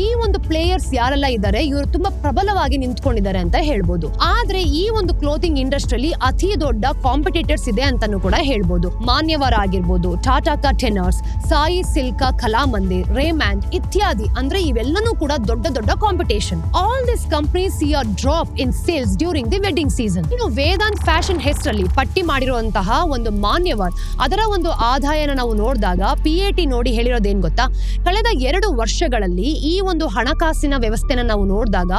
ಈ ಒಂದು ಪ್ಲೇಯರ್ಸ್ ಯಾರೆಲ್ಲ ಇದ್ದಾರೆ, ಇವರು ತುಂಬಾ ಪ್ರಬಲವಾಗಿ ನಿಂತ್ಕೊಂಡಿದ್ದಾರೆ ಅಂತ ಹೇಳ್ಬೋದು. ಆದ್ರೆ ಈ ಒಂದು ಕ್ಲೋತಿಂಗ್ ಇಂಡಸ್ಟ್ರಿಯಲ್ಲಿ ಅತಿ ದೊಡ್ಡ ಕಾಂಪಿಟೇಟರ್ಸ್ ಇದೆ ಅಂತಾನು ಕೂಡ ಹೇಳ್ಬೋದು. ಮಾನ್ಯವರ ಆಗಿರ್ಬೋದು ಟಾಟಾ ಟೆನರ್ಸ್, ಸಾಯಿ ಸಿಲ್ಕ ಕಲಾ ಮಂದಿರ್, ರೇಮ್ಯಾಂಡ್ ಇತ್ಯಾದಿ. ಅಂದ್ರೆ ಇವೆಲ್ಲನೂ ಕೂಡ ದೊಡ್ಡ ದೊಡ್ಡ competition all this companies see a drop in sales during the wedding season ಇನ್ನು ವೇದಾಂತ್ ಫ್ಯಾಷನ್ ಹೆಸರಲ್ಲಿ ಪಟ್ಟಿ ಮಾಡಿರುವಂತಹ ಒಂದು ಮಾನ್ಯವರ್, ಅದರ ಒಂದು ಆದಾಯನ ನಾವು ನೋಡಿದಾಗ ಪಿ ಎ ಟಿ ನೋಡಿ ಹೇಳಿರೋದೇನ್ ಗೊತ್ತಾ? ಕಳೆದ ಎರಡು ವರ್ಷಗಳಲ್ಲಿ ಈ ಒಂದು ಹಣಕಾಸಿನ ವ್ಯವಸ್ಥೆನ ನಾವು ನೋಡಿದಾಗ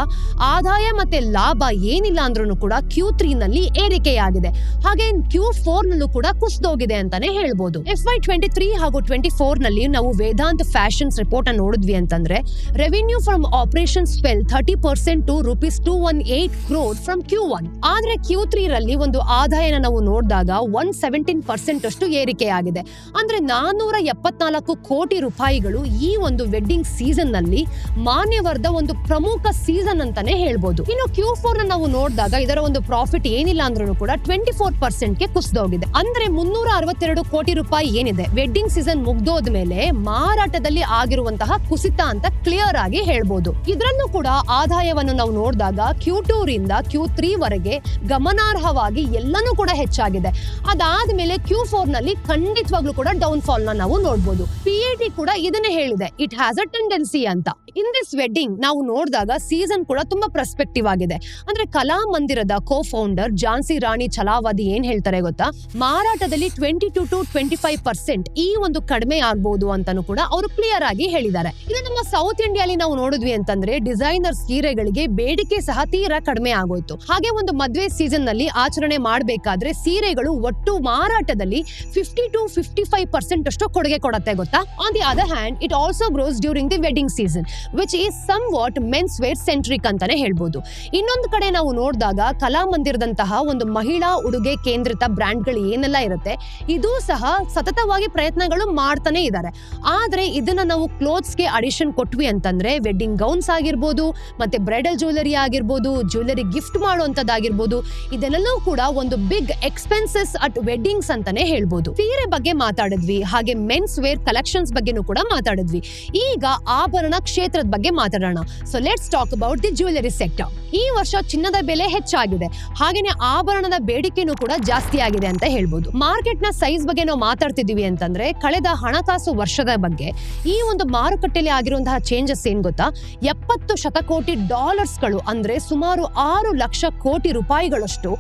ಆದಾಯ ಮತ್ತೆ ಲಾಭ ಏನಿಲ್ಲ ಅಂದ್ರೂ ಕೂಡ ಕ್ಯೂ ತ್ರೀ ನಲ್ಲಿ ಏರಿಕೆಯಾಗಿದೆ. ಹಾಗೆ ಕ್ಯೂ ಫೋರ್ ನಲ್ಲೂ ಕೂಡ ಕುಸಿದೋಗಿದೆ ಅಂತಾನೆ ಹೇಳ್ಬೋದು. ಎಫ್ ವೈ ಟ್ವೆಂಟಿ ತ್ರೀ ಹಾಗೂ ಟ್ವೆಂಟಿ ಫೋರ್ನಲ್ಲಿ ನಾವು ವೇದಾಂತ್ ಫ್ಯಾಷನ್ಸ್ ರಿಪೋರ್ಟ್ ಅನ್ನು ನೋಡಿದ್ವಿ ಅಂತಂದ್ರೆ revenue from operations fell thirty percent to rupees two one eight crore from Q one ಆದ್ರೆ ಕ್ಯೂ ತ್ರೀ ರಲ್ಲಿ ಒಂದು ಆದಾಯನ ನಾವು ನೋಡಿದಾಗ ಒನ್ ಸೆವೆಂಟೀನ್ ಪರ್ಸೆಂಟ್ ಅಷ್ಟು ಏರಿಕೆಯಾಗಿದೆ ಅಂದ್ರೆ ನಾನ್ನೂರ ಎಪ್ಪತ್ನಾಲ್ಕು ಕೋಟಿ ರೂಪಾಯಿಗಳು ಈ ಒಂದು ವೆಡ್ಡಿಂಗ್ ಸೀಸನ್ನಲ್ಲಿ ಮಾನ್ಯವರ್ಧ ಒಂದು ಪ್ರಮುಖ ಸೀಸನ್ ಅಂತಾನೆ ಹೇಳ್ಬೋದು. ಇನ್ನು ಕ್ಯೂ ಫೋರ್ ನಾವು ನೋಡಿದಾಗ ಇದರ ಒಂದು ಪ್ರಾಫಿಟ್ ಏನಿಲ್ಲ ಅಂದ್ರೂ ಕೂಡ ಟ್ವೆಂಟಿ ಫೋರ್ ಪರ್ಸೆಂಟ್ಗೆ ಕುಸಿದೋಗಿದೆ. ಅಂದ್ರೆ ಮುನ್ನೂರ ಅರವತ್ತೆರಡು ಕೋಟಿ ರೂಪಾಯಿ ಏನಿದೆ? ವೆಡ್ಡಿಂಗ್ ಸೀಸನ್ ಮುಗ್ದೋದ್ಮೇಲೆ ಮಾರಾಟದಲ್ಲಿ ಆಗಿರುವಂತಹ ಕುಸಿತ ಅಂತ ಕ್ಲಿಯರ್ ಆಗಿ ಹೇಳ್ಬೋದು. ಇದರಲ್ಲೂ ಕೂಡ ಆದಾಯವನ್ನು ನಾವು ನೋಡಿದಾಗ ಕ್ಯೂ ರಿಂದ ಕ್ಯೂ ತ್ರೀ ವರೆಗೆ ಗಮನಾರ್ಹವಾಗಿ ಎಲ್ಲನೂ ಕೂಡ ಹೆಚ್ಚಾಗಿದೆ. ಅದಾದ್ಮೇಲೆ ಕ್ಯೂ ಫೋರ್ನಲ್ಲಿ ಖಂಡಿತವಾಗ್ಲೂ ಕೂಡ ಡೌನ್ ಫಾಲ್ನ ನಾವು ನೋಡ್ಬೋದು. ಪಿ ಟಿ ಕೂಡ ಇದನ್ನೇ ಹೇಳಿದೆ. ಇಟ್ ಹ್ಯಾಸ್ ಅ ಟೆಂಡೆನ್ಸಿ ಅಂತ. ಇನ್ ದಿಸ್ ವೆಡ್ಡಿಂಗ್ ನಾವು ನೋಡಿದಾಗ ಸೀಸನ್ ಕೂಡ ತುಂಬಾ ಪ್ರಸ್ಪೆಕ್ಟಿವ್ ಆಗಿದೆ. ಅಂದ್ರೆ ಕಲಾ ಮಂದಿರದ ಕೋ ಫೌಂಡರ್ ಝಾನ್ಸಿ ರಾಣಿ ಛಲಾವಾದಿ ಏನ್ ಹೇಳ್ತಾರೆ ಗೊತ್ತಾ? ಮಾರಾಟದಲ್ಲಿ twenty two to twenty five percent ಈ ಒಂದು ಕಡಿಮೆ ಆಗ್ಬಹುದು ಅಂತಾನು ಕೂಡ ಅವರು ಕ್ಲಿಯರ್ ಆಗಿ ಹೇಳಿದ್ದಾರೆ. ಇದು ನಮ್ಮ ಸೌತ್ ಇಂಡಿಯಾಲಿ ನಾವು ನೋಡಿದ್ವಿ ಅಂತಂದ್ರೆ ಡಿಸೈನರ್ ಸೀರೆಗಳಿಗೆ ಬೇಡಿಕೆ ಸಹ ತೀರಾ ಕಡಿಮೆ ಆಗೋಯ್ತು. ಹಾಗೆ ಒಂದು ಮದುವೆ ಸೀಸನ್ನಲ್ಲಿ ಆಚರಣೆ ಮಾಡಬೇಕಾದ್ರೆ ಸೀರೆಗಳು ಒಟ್ಟು ಮಾರಾಟದಲ್ಲಿ fifty to fifty five percent ಅಷ್ಟು ಕೊಡುಗೆ ಕೊಡುತ್ತೆ ಗೊತ್ತಾ? On the other hand it also grows during the wedding season which is somewhat menswear centric ಅಂತಾನೆ ಹೇಳ್ಬೋದು. ಇನ್ನೊಂದು ಕಡೆ ನಾವು ನೋಡಿದಾಗ ಕಲಾಮಂದಿರದಂತಹ ಒಂದು ಮಹಿಳಾ ಉಡುಗೆ ಕೇಂದ್ರಿತ ಬ್ರ್ಯಾಂಡ್ಗಳು ಏನೆಲ್ಲ ಇರುತ್ತೆ, ಇದು ಸಹ ಸತತವಾಗಿ ಪ್ರಯತ್ನಗಳು ಮಾಡ್ತಾನೆ ಇದ್ದಾರೆ. ಆದರೆ ಇದನ್ನ ನಾವು ಕ್ಲೋತ್ಸ್ಗೆ ಅಡಿಷನ್ ಕೊಟ್ವಿ ಅಂತಂದ್ರೆ ವೆಡ್ಡಿಂಗ್ ಗೌನ್ಸ್ ಆಗಿರ್ಬೋದು, ಮತ್ತೆ ಬ್ರೈಡಲ್ ಜ್ಯುವೆಲರಿ ಆಗಿರ್ಬೋದು ಜ್ಯುವೆಲರಿ ಗಿಫ್ಟ್ ಮಾಡುವಂತದ್ದಾಗಿರ್ಬೋದು ಇದೆಲ್ಲೂ ಕೂಡ ಒಂದು ಬಿಗ್ ಎಕ್ಸ್ಪೆನ್ಸಸ್ ಅಟ್ ವೆಡ್ಡಿಂಗ್ಸ್ ಅಂತಾನೆ ಹೇಳ್ಬೋದು. ಸೀರೆ ಬಗ್ಗೆ ಮಾತಾಡಿದ್ವಿ, ಹಾಗೆ ಮೆನ್ಸ್ ವೇರ್ ಕಲೆಕ್ಷನ್ಸ್ ಬಗ್ಗೆನೂ ಕೂಡ ಮಾತಾಡಿದ್ವಿ. ಈಗ ಆಭರಣ ಕ್ಷೇತ್ರದ ಬಗ್ಗೆ ಮಾತಾಡೋಣ. So let's talk about the jewellery sector ಈ ವರ್ಷ ಚಿನ್ನದ ಬೆಲೆ ಹೆಚ್ಚಾಗಿದೆ. ಹಾಗೇನೆ ಆಭರಣದ ಬೇಡಿಕೆನೂ ಕೂಡ ಜಾಸ್ತಿ ಆಗಿದೆ ಅಂತ ಹೇಳ್ಬೋದು. ಮಾರ್ಕೆಟ್ನ ಸೈಜ್ ಬಗ್ಗೆ ನಾವು ಮಾತಾಡ್ತಿದೀವಿ ಅಂತಂದ್ರೆ, ಕಳೆದ ಹಣಕಾಸು ವರ್ಷದ ಬಗ್ಗೆ ಈ ಒಂದು ಮಾರುಕಟ್ಟೆಯಲ್ಲಿ ಆಗಿರುವಂತಹ ಚೇಂಜಸ್ ಏನ್ ಗೊತ್ತಾ? ಎಪ್ಪತ್ತು ಶತಕೋಟಿ ಡಾಲರ್ಸ್ಗಳು ಅಂದ್ರೆ ಸುಮಾರು ಆರು ಲಕ್ಷ ಕೋಟಿ ರೂಪಾಯಿಗಳಷ್ಟು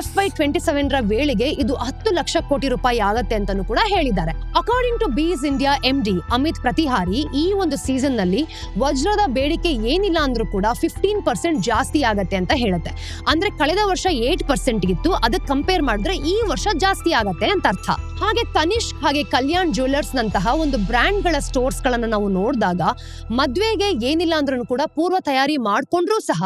ಎಫ್ ಐ ಟ್ವೆಂಟಿ ಸೆವೆನ್ ರ ವೇಳೆಗೆ ಇದು ಹತ್ತು ಲಕ್ಷ ಕೋಟಿ ರೂಪಾಯಿ ಆಗತ್ತೆ ಅಂತಾನು ಕೂಡ ಹೇಳಿದ್ದಾರೆ. According to Bees India M D Amit Pratihari ಈ ಒಂದು ಸೀಸನ್ನಲ್ಲಿ ವಜ್ರದ ಬೇಡಿಕೆ ಏನಿಲ್ಲ ಅಂದ್ರೂ ಕೂಡ ಫಿಫ್ಟೀನ್ ಪರ್ಸೆಂಟ್ ಜಾಸ್ತಿ ಆಗತ್ತೆ ಅಂತ ಹೇಳುತ್ತೆ. ಅಂದ್ರೆ ಕಳೆದ ವರ್ಷ ಏಟ್ ಪರ್ಸೆಂಟ್ ಇತ್ತು ಅದಕ್ಕೆ ಕಂಪೇರ್ ಮಾಡಿದ್ರೆ ಈ ವರ್ಷ ಜಾಸ್ತಿ ಆಗತ್ತೆ ಅಂತ ಅರ್ಥ. ಹಾಗೆ ತನಿಷ್, ಹಾಗೆ ಕಲ್ಯಾಣ್ ಜ್ಯುವೆಲರ್ಸ್ ನಂತಹ ಒಂದು ಬ್ರ್ಯಾಂಡ್ಗಳ ಸ್ಟೋರ್ಸ್ ಗಳನ್ನ ನಾವು ನೋಡಿದಾಗ ಮದ್ವೆಗೆ ಏನಿಲ್ಲ ಅಂದ್ರೂ ಕೂಡ ಪೂರ್ವ ತಯಾರಿ ಮಾಡಿಕೊಂಡ್ರೂ ಸಹ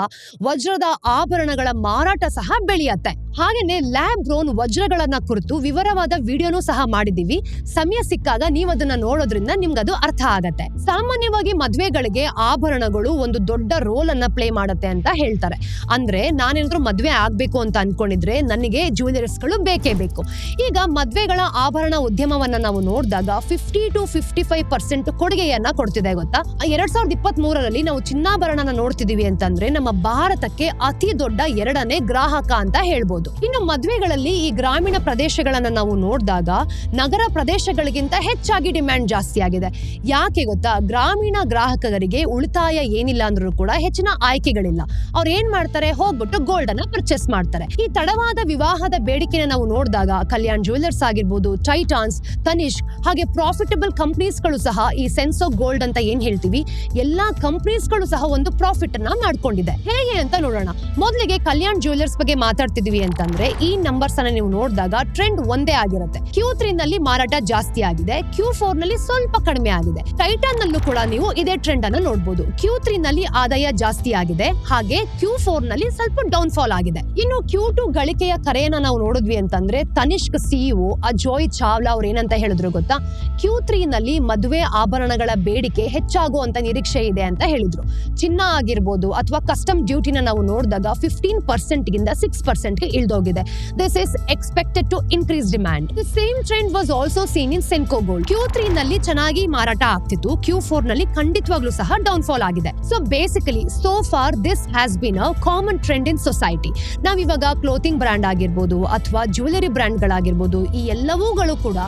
ವಜ್ರದ ಆಭರಣಗಳ ಮಾರಾಟ ಸಹ ಬೆಳೆಯತ್ತೆ. ಹಾಗೇನೆ ಲ್ಯಾಬ್ ಗ್ರೋನ್ ವಜ್ರಗಳನ್ನ ಕುರಿತು ವಿವರವಾದ ವಿಡಿಯೋನು ಸಹ ಮಾಡಿದೀವಿ ಸಮಯ ಸಿಕ್ಕಾಗ ನೀವು ಅದನ್ನ ನೋಡೋದ್ರಿಂದ ಅದು ಅರ್ಥ ಆಗತ್ತೆ. ಸಾಮಾನ್ಯವಾಗಿ ಮದ್ವೆಗಳಿಗೆ ಆಭರಣಗಳು ಒಂದು ದೊಡ್ಡ ರೋಲ್ ಅನ್ನ ಪ್ಲೇ ಮಾಡುತ್ತೆ ಅಂತ ಹೇಳ್ತಾರೆ. ಅಂದ್ರೆ ನಾನೇನಾದ್ರೂ ಮದ್ವೆ ಆಗ್ಬೇಕು ಅಂತ ಅನ್ಕೊಂಡಿದ್ರೆ ನನಗೆ ಜ್ಯುವೆಲರ್ಸ್ಗಳು ಬೇಕೇ ಬೇಕು. ಈಗ ಮದ್ವೆಗಳ ಆಭರಣ ಉದ್ಯಮವನ್ನ ನಾವು ನೋಡಿದಾಗ fifty to fifty five percent ಕೊಡುಗೆಯನ್ನ ಕೊಡ್ತಿದೆ ಗೊತ್ತಾ? ಎರಡ್ ಸಾವಿರದ ಇಪ್ಪತ್ತ್ ಮೂರರಲ್ಲಿ ನಾವು ಚಿನ್ನಾಭರಣನ ನೋಡ್ತಿದೀವಿ ಅಂತಂದ್ರೆ ನಮ್ಮ ಭಾರತಕ್ಕೆ ಅತಿ ದೊಡ್ಡ ಎರಡನೇ ಗ್ರಾಹಕ ಅಂತ ಹೇಳ್ಬೋದು. ಇನ್ನು ಮದ್ವೆಗಳಲ್ಲಿ ಈ ಗ್ರಾಮೀಣ ಪ್ರದೇಶಗಳನ್ನ ನಾವು ನೋಡಿದಾಗ ನಗರ ಪ್ರದೇಶಗಳಿಗಿಂತ ಹೆಚ್ಚಾಗಿ ಡಿಮ್ಯಾಂಡ್ ಜಾಸ್ತಿ ಆಗಿದೆ. ಯಾಕೆ ಗೊತ್ತಾ? ಗ್ರಾಮೀಣ ಗ್ರಾಹಕರಿಗೆ ಉಳಿತಾಯ ಏನಿಲ್ಲ ಅಂದ್ರೂ ಕೂಡ ಹೆಚ್ಚಿನ ಆಯ್ಕೆಗಳಿಲ್ಲ. ಅವ್ರು ಏನ್ ಮಾಡ್ತಾರೆ? ಹೋಗ್ಬಿಟ್ಟು ಗೋಲ್ಡ್ ಅನ್ನ ಪರ್ಚೇಸ್ ಮಾಡ್ತಾರೆ. ಈ ತಡವಾದ ವಿವಾಹದ ಬೇಡಿಕೆನ ನಾವು ನೋಡಿದಾಗ ಕಲ್ಯಾಣ್ ಜ್ಯುವೆಲ್ಲರ್ಸ್ ಆಗಿರ್ಬೋದು ಟೈಟಾನ್ಸ್ ತನಿಷ್ಕ್, ಹಾಗೆ ಪ್ರಾಫಿಟಬಲ್ ಕಂಪ್ನೀಸ್ಗಳು ಸಹ ಈ ಸೆನ್ಸೋ ಗೋಲ್ಡ್ ಅಂತ ಏನ್ ಹೇಳ್ತೀವಿ? ಎಲ್ಲಾ ಕಂಪ್ನೀಸ್ಗಳು ಸಹ ಒಂದು ಪ್ರಾಫಿಟ್ ಅನ್ನ ಮಾಡ್ಕೊಂಡಿದೆ. ಹೇಗೆ ಅಂತ ನೋಡೋಣ. ಮೊದಲಿಗೆ ಕಲ್ಯಾಣ್ ಜ್ಯುವೆಲ್ಲರ್ಸ್ ಬಗ್ಗೆ ಮಾತಾಡ್ತಿದ್ವಿ ಅಂತಂದ್ರೆ ಈ ನಂಬರ್ಸ್ ಅನ್ನ ನೀವು ನೋಡಿದಾಗ ಟ್ರೆಂಡ್ ಒಂದೇ ಆಗಿರುತ್ತೆ. ಕ್ಯೂ ತ್ರೀ ನಲ್ಲಿ ಮಾರಾಟ ಜಾಸ್ತಿ ಆಗಿದೆ. ಕ್ಯೂ ಫೋರ್ನಲ್ಲಿ ಸ್ವಲ್ಪ ಕಡಿಮೆ ಆಗಿದೆ. ಟೈಟಾನ್ ನಲ್ಲೂ ಕೂಡ ನೀವು ಇದೇ ಟ್ರೆಂಡ್ ಅನ್ನ ನೋಡಬಹುದು ಕ್ಯೂ ತ್ರೀ ನಲ್ಲಿ ಆದಾಯ ಜಾಸ್ತಿ ಆಗಿದೆ. ಹಾಗೆ ಕ್ಯೂ ಫೋರ್ನಲ್ಲಿ ಸ್ವಲ್ಪ ಡೌನ್ ಫಾಲ್ ಆಗಿದೆ. ಇನ್ನು ಕ್ಯೂ ಟು ಗಳಿಕೆಯ ಕರೆಯನ್ನ ನಾವು ನೋಡಿದ್ವಿ ಅಂತಂದ್ರೆ ತನಿಷ್ಕ್ ಸಿಇಒ ಅಜೋಯ್ ಚಾವ್ಲಾ ಅವ್ರು ಏನಂತ ಹೇಳಿದ್ರು ಗೊತ್ತಾ? ಕ್ಯೂ ತ್ರೀ ನಲ್ಲಿ ಮದುವೆ ಆಭರಣಗಳ ಬೇಡಿಕೆ ಹೆಚ್ಚಾಗುವಂತ ನಿರೀಕ್ಷೆ ಇದೆ ಅಂತ ಹೇಳಿದ್ರು. ಚಿನ್ನ ಆಗಿರ್ಬೋದು ಅಥವಾ ಕಸ್ಟಮ್ ಡ್ಯೂಟಿನ ನಾವು ನೋಡಿದಾಗ ಫಿಫ್ಟೀನ್ ಪರ್ಸೆಂಟ್ ಗಿಂತ ಸಿಕ್ಸ್ ಪರ್ಸೆಂಟ್ಗೆ ಇಳಿದೋಗಿದೆ this is expected to increase demand the same trend was also seen in Senco gold Q three ನಲ್ಲಿ ಚೆನ್ನಾಗಿ ಮಾರಾಟ ಆಗ್ತಿತ್ತು. ಕ್ಯೂ ಫೋರ್ನಲ್ಲಿ ಖಂಡಿತವಾಗ್ಲೂ ಸಹ ಡೌನ್ ಫಾಲ್ ಆಗಿದೆ. So basically so far this has been a common trend in society ನಾವಿವಾಗ clothing brand ಆಗಿರ್ಬೋದು ಅಥವಾ ಜ್ಯುವೆಲರಿ ಬ್ರ್ಯಾಂಡ್ಗಳಾಗಿರ್ಬೋದು ಈ ಎಲ್ಲವೂಗಳು ಕೂಡ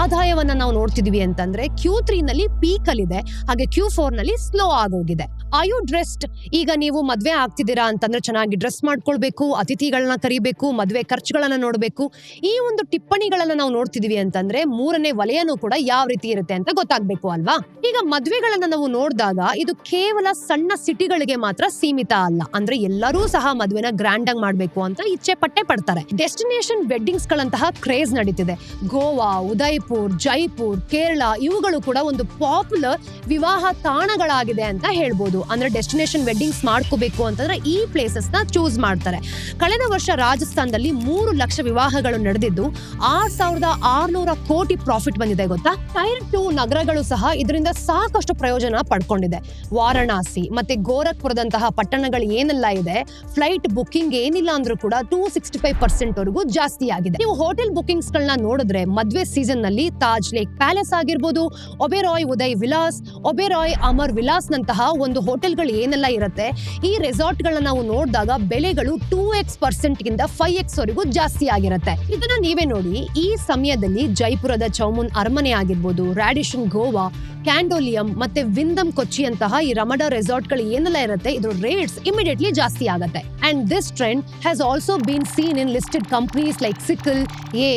ಆದಾಯವನ್ನ ನಾವು ನೋಡ್ತಿದೀವಿ ಅಂತಂದ್ರೆ ಕ್ಯೂ ತ್ರೀ ನಲ್ಲಿ ಪೀಕ್ ಅಲ್ಲಿದೆ. ಹಾಗೆ ಕ್ಯೂ ಫೋರ್ನಲ್ಲಿ ಸ್ಲೋ ಆಗೋಗಿದೆ. ಆಯು ಡ್ರೆಸ್ಡ್ ಈಗ ನೀವು ಮದ್ವೆ ಆಗ್ತಿದ್ದೀರಾ ಅಂತಂದ್ರೆ ಚೆನ್ನಾಗಿ ಡ್ರೆಸ್ ಮಾಡ್ಕೊಳ್ಬೇಕು ಅತಿಥಿಗಳನ್ನ ಕರಿಬೇಕು ಮದ್ವೆ ಖರ್ಚುಗಳನ್ನು ನೋಡಬೇಕು. ಈ ಒಂದು ಟಿಪ್ಪಣಿಗಳನ್ನು ನಾವು ನೋಡ್ತಿದೀವಿ ಅಂತಂದ್ರೆ ಮೂರನೇ ವಲಯನೂ ಕೂಡ ಯಾವ ರೀತಿ ಇರುತ್ತೆ ಅಂತ ಗೊತ್ತಾಗ್ಬೇಕು ಅಲ್ವಾ? ಈಗ ಮದ್ವೆಗಳನ್ನ ನಾವು ನೋಡಿದಾಗ ಇದು ಕೇವಲ ಸಣ್ಣ ಸಿಟಿಗಳಿಗೆ ಮಾತ್ರ ಸೀಮಿತ ಅಲ್ಲ. ಅಂದ್ರೆ ಎಲ್ಲರೂ ಸಹ ಮದುವೆನ ಗ್ರ್ಯಾಂಡ್ ಆಗಿ ಮಾಡಬೇಕು ಅಂತ ಇಚ್ಛೆ ಪಟ್ಟೆ ಪಡ್ತಾರೆ. ಡೆಸ್ಟಿನೇಷನ್ ವೆಡ್ಡಿಂಗ್ಸ್ ಗಳಂತಹ ಕ್ರೇಜ್ ನಡೀತಿದೆ. ಗೋವಾ, ಉದಯ್ಪುರ್, ಜೈಪುರ್, ಕೇರಳ ಇವುಗಳು ಕೂಡ ಒಂದು ಪಾಪ್ಯುಲರ್ ವಿವಾಹ ತಾಣಗಳಾಗಿದೆ ಅಂತ ಹೇಳ್ಬೋದು. ಅಂದ್ರೆ ಡೆಸ್ಟಿನೇಷನ್ ವೆಡ್ಡಿಂಗ್ಸ್ ಮಾಡ್ಕೋಬೇಕು ಅಂತಂದ್ರೆ ಈ ಪ್ಲೇಸಸ್ನ ಚೂಸ್ ಮಾಡ್ತಾರೆ. ಕಳೆದ ವರ್ಷ ರಾಜಸ್ಥಾನದಲ್ಲಿ ಮೂರು ಲಕ್ಷ ವಿವಾಹಗಳು ನಡೆದಿದ್ದು, ಆರ್ ಸಾವಿರದ ಆರ್ನೂರ ಕೋಟಿ ಪ್ರಾಫಿಟ್ ಬಂದಿದೆ ಗೊತ್ತಾ? ಟೈರ್ ಟು ನಗರಗಳು ಸಹ ಇದರಿಂದ ಸಾಕಷ್ಟು ಪ್ರಯೋಜನ ಪಡ್ಕೊಂಡಿದೆ. ವಾರಣಾಸಿ ಮತ್ತೆ ಗೋರಖ್ಪುರದಂತಹ ಪಟ್ಟಣಗಳು ಏನೆಲ್ಲ ಇದೆ? ಫ್ಲೈಟ್ ಬುಕ್ಕಿಂಗ್ ಏನಿಲ್ಲ ಅಂದ್ರೂ ಕೂಡ ಟೂ ಸಿಕ್ಸ್ಟಿ ಫೈವ್ ಪರ್ಸೆಂಟ್ ವರೆಗೂ ಜಾಸ್ತಿ ಆಗಿದೆ. ನೀವು ಹೋಟೆಲ್ ಬುಕ್ಕಿಂಗ್ಸ್ ಗಳನ್ನ ನೋಡಿದ್ರೆ ಮದ್ವೆ ಸೀಸನ್ನಲ್ಲಿ ತಾಜ್ ಲೇಕ್ ಪ್ಯಾಲೇಸ್ ಆಗಿರ್ಬೋದು ಒಬೆರಾಯ್ ಉದಯ್ ವಿಲಾಸ್ ಒಬೆರಾಯ್ ಅಮರ್ ವಿಲಾಸ್ ನಂತಹ ಒಂದು ಹೋಟೆಲ್ಗಳು ಏನೆಲ್ಲ ಇರುತ್ತೆ? ಈ ರೆಸಾರ್ಟ್ ಗಳನ್ನ ನಾವು ನೋಡಿದಾಗ ಬೆಲೆಗಳು ಟೂ ಎಕ್ಸ್ ಪರ್ಸೆಂಟ್ ಗಿಂತ ಫೈವ್ ಎಕ್ಸ್ ವರೆಗೂ ಜಾಸ್ತಿ ಆಗಿರುತ್ತೆ. ಇದನ್ನ ನೀವೇ ನೋಡಿ, ಈ ಸಮಯದಲ್ಲಿ ಜೈಪುರದ ಚೌಮುನ್ ಅರಮನೆ ಆಗಿರ್ಬೋದು ರಾಡಿಷನ್ ಗೋವಾ ಕ್ಯಾಂಡೋಲಿಯಂ ಮತ್ತೆ ವಿಂದಮ್ ಕೊಚ್ಚಿ ಅಂತಹ ಈ ರಮಡ ರೆಸಾರ್ಟ್ಗಳು ಏನೆಲ್ಲ ಇರುತ್ತೆ, ಇದ್ರ ರೇಟ್ಸ್ ಇಮಿಡಿಯೇಟ್ಲಿ ಜಾಸ್ತಿ ಆಗುತ್ತೆ. And this trend has also been seen in listed companies like sickle ಎ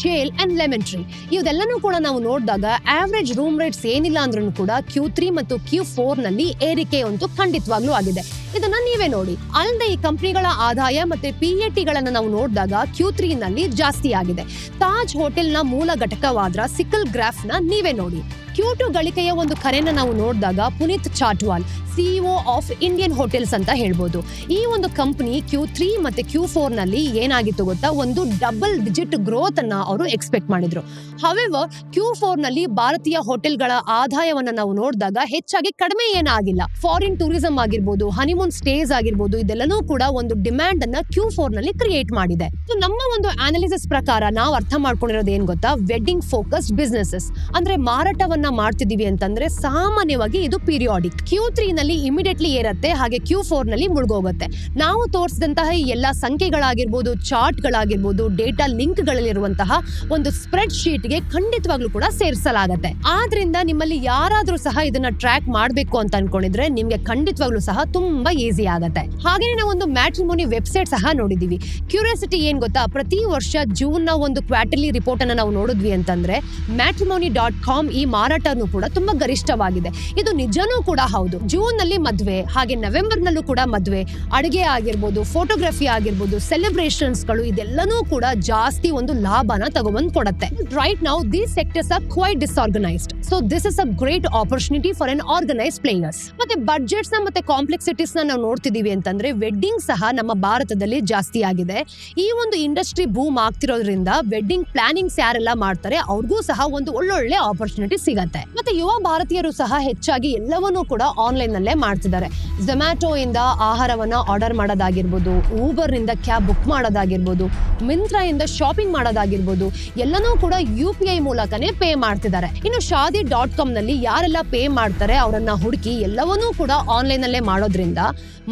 ಶೇಲ್ ಅಂಡ್ ಲೆಮನ್ ಟ್ರೀ ಇದೆಲ್ಲನೂ ಕೂಡ ನಾವು ನೋಡಿದಾಗ ಆವರೇಜ್ ರೂಮ್ ರೇಟ್ಸ್ ಏನಿಲ್ಲ ಅಂದ್ರೂ ಕೂಡ ಕ್ಯೂ ತ್ರೀ ಮತ್ತು ಕ್ಯೂ ಫೋರ್ನಲ್ಲಿ ಏರಿಕೆ ಅಂತೂ ಖಂಡಿತವಾಗ್ಲೂ ಆಗಿದೆ. ಇದನ್ನ ನೀವೇ ನೋಡಿ. ಅಲ್ಲದೆ ಈ ಕಂಪನಿಗಳ ಆದಾಯ ಮತ್ತೆ ಪಿ ಎ ಟಿಗಳನ್ನ ನಾವು ನೋಡಿದಾಗ ಕ್ಯೂ ತ್ರೀ ನಲ್ಲಿ ಜಾಸ್ತಿ ಆಗಿದೆ. ತಾಜ್ ಹೋಟೆಲ್ನ ಮೂಲ ಘಟಕವಾದ ಸಿಕಲ್ನ ನೀವೇ ನೋಡಿ. ಕ್ಯೂ ಟು ಗಳಿಕೆಯ ಒಂದು ಕರೆನ ನಾವು ನೋಡಿದಾಗ Puneet Chatwal, CEO of Indian hotels ಅಂತ ಹೇಳ್ಬೋದು. ಈ ಒಂದು ಕಂಪನಿ ಕ್ಯೂ ತ್ರೀ ಮತ್ತೆ ಕ್ಯೂ ಫೋರ್ನಲ್ಲಿ ಏನಾಗಿತ್ತು ಗೊತ್ತಾ? ಒಂದು ಡಬಲ್ ಡಿಜಿಟ್ ಗ್ರೋತ್ ಅನ್ನ ಅವರು ಎಕ್ಸ್ಪೆಕ್ಟ್ ಮಾಡಿದ್ರು. ಹವೆವರ್ ಕ್ಯೂ ಫೋರ್ನಲ್ಲಿ ಭಾರತೀಯ ಹೋಟೆಲ್ಗಳ ಆದಾಯವನ್ನ ನಾವು ನೋಡಿದಾಗ ಹೆಚ್ಚಾಗಿ ಕಡಿಮೆ ಏನಾಗಿಲ್ಲ. ಫಾರಿನ್ ಟೂರಿಸಂ ಆಗಿರ್ಬೋದು ಹನಿಮೂನ್ ಸ್ಟೇಸ್ ಆಗಿರ್ಬೋದು, ಇದೆಲ್ಲನೂ ಕೂಡ ಒಂದು ಡಿಮ್ಯಾಂಡ್ ಅನ್ನ ಕ್ಯೂ ಫೋರ್ನಲ್ಲಿ ಕ್ರಿಯೇಟ್ ಮಾಡಿದೆ. ಸೊ ನಮ್ಮ ಒಂದು ಅನಾಲಿಸಿಸ್ ಪ್ರಕಾರ ನಾವು ಅರ್ಥ ಮಾಡ್ಕೊಂಡಿರೋದು ಏನ್ ಗೊತ್ತಾ? ವೆಡ್ಡಿಂಗ್ ಫೋಕಸ್ಡ್ ಬಿಸ್ನೆಸಸ್ ಅಂದ್ರೆ ಮಾರಾಟವನ್ನ ಮಾಡ್ತಿದೀವಿ ಅಂತಂದ್ರೆ ಸಾಮಾನ್ಯವಾಗಿ ಇದು ಪೀರಿಯಾಡಿಕ್ ಕ್ಯೂ ತ್ರೀ ನಲ್ಲಿ ಇಮಿಡಿಯೇಟ್ಲಿ ಏರತ್ತೆ, ಹಾಗೆ ಕ್ಯೂ ಫೋರ್ನಲ್ಲಿ ಮುಳುಗೋಗುತ್ತೆ. ನಾವು ತೋರಿಸಿದಂತಹ ಎಲ್ಲ ಸಂಖ್ಯೆಗಳಾಗಿರ್ಬೋದು, ಚಾರ್ಟ್ಗಳಾಗಿರ್ಬೋದು, ಡೇಟಾ ಲಿಂಕ್ ಗಳಲ್ಲಿರುವಂತಹ ಒಂದು ಸ್ಪ್ರೆಡ್ ಶೀಟ್ಗೆ ಖಂಡಿತವಾಗ್ಲೂ ಕೂಡ ಸೇರಿಸಲಾಗತ್ತೆ. ಆದ್ರಿಂದ ನಿಮ್ಮಲ್ಲಿ ಯಾರಾದ್ರೂ ಸಹ ಇದನ್ನ ಟ್ರ್ಯಾಕ್ ಮಾಡ್ಬೇಕು ಅಂತ ಅನ್ಕೊಂಡಿದ್ರೆ ನಿಮ್ಗೆ ಖಂಡಿತವಾಗ್ಲೂ ಸಹ ತುಂಬಾ ಈಸಿ ಆಗತ್ತೆ. ಹಾಗೆ ನಾವು ಒಂದು ಮ್ಯಾಟ್ರಿಮೋನಿ ವೆಬ್ಸೈಟ್ ಸಹ ನೋಡಿದೀವಿ ಕ್ಯೂರಿಯಾಸಿಟಿ ಏನ್ ಗೊತ್ತಾ? ಪ್ರತಿ ವರ್ಷ ಜೂನ್ನ ಒಂದು ಕ್ವಾರ್ಟರ್ಲಿ ರಿಪೋರ್ಟ್ ಅನ್ನ ನಾವು ನೋಡಿದ್ವಿ ಅಂತಂದ್ರೆ ಮ್ಯಾಟ್ರಿಮೋನಿ ಡಾಟ್ ಕಾಮ್ ಈ ಮಾರಾಟ ಮಾರಾಟನೂ ಕೂಡ ತುಂಬಾ ಗರಿಷ್ಠವಾಗಿದೆ. ಇದು ನಿಜನೂ ಕೂಡ ಹೌದು. ಜೂನ್ನಲ್ಲಿ ಮದ್ವೆ, ಹಾಗೆ ನವೆಂಬರ್ ನಲ್ಲೂ ಕೂಡ ಮದ್ವೆ, ಅಡುಗೆ ಆಗಿರ್ಬೋದು ಫೋಟೋಗ್ರಫಿ ಆಗಿರ್ಬೋದು ಸೆಲೆಬ್ರೇಷನ್ಸ್ಗಳು ಇದೆಲ್ಲನೂ ಕೂಡ ಜಾಸ್ತಿ ಒಂದು ಲಾಭನ ತಗೊಬಂದ್ ಕೊಡುತ್ತೆ. ರೈಟ್ ನಾವು these sectors are quite disorganised so this is a great opportunity for an organise players ಮತ್ತೆ ಬಡ್ಜೆಟ್ಸ್ನ ಮತ್ತೆ ಕಾಂಪ್ಲೆಕ್ಸಿಟೀಸ್ನ ನಾವು ನೋಡ್ತಿದೀವಿ ಅಂತಂದ್ರೆ ವೆಡ್ಡಿಂಗ್ ಸಹ ನಮ್ಮ ಭಾರತದಲ್ಲಿ ಜಾಸ್ತಿ ಆಗಿದೆ. ಈ ಒಂದು ಇಂಡಸ್ಟ್ರಿ ಬೂಮ್ ಆಗ್ತಿರೋದ್ರಿಂದ ವೆಡ್ಡಿಂಗ್ ಪ್ಲಾನಿಂಗ್ಸ್ ಯಾರೆಲ್ಲ ಮಾಡ್ತಾರೆ, ಅವ್ರಿಗೂ ಸಹ ಒಂದು ಒಳ್ಳೊಳ್ಳೆ ಆಪರ್ಚುನಿಟಿ ಸಿಗತ್ತೆ. ಮತ್ತೆ ಯುವ ಭಾರತೀಯರು ಸಹ ಹೆಚ್ಚಾಗಿ ಎಲ್ಲವನ್ನೂ ಕೂಡ ಆನ್ಲೈನ್ ನಲ್ಲೇ ಮಾಡ್ತಿದ್ದಾರೆ. ಝೊಮ್ಯಾಟೊ ಇಂದ ಆಹಾರವನ್ನ ಆರ್ಡರ್ ಮಾಡೋದಾಗಿರ್ಬೋದು ಊಬರ್ನಿಂದ ಕ್ಯಾಬ್ ಬುಕ್ ಮಾಡೋದಾಗಿರ್ಬೋದು ಮಿಂತ್ರಾ ಇಂದ ಶಾಪಿಂಗ್ ಮಾಡೋದಾಗಿರ್ಬೋದು, ಎಲ್ಲನೂ ಕೂಡ ಯು ಪಿ ಐ ಮೂಲಕನೇ ಪೇ ಮಾಡ್ತಿದ್ದಾರೆ. ಇನ್ನು ಶಾದಿ ಡಾಟ್ ಕಾಮ್ನಲ್ಲಿ ಯಾರೆಲ್ಲ ಪೇ ಮಾಡ್ತಾರೆ, ಅವರನ್ನ ಹುಡುಕಿ ಎಲ್ಲವನ್ನೂ ಕೂಡ ಆನ್ಲೈನ್ ಅಲ್ಲೇ ಮಾಡೋದ್ರಿಂದ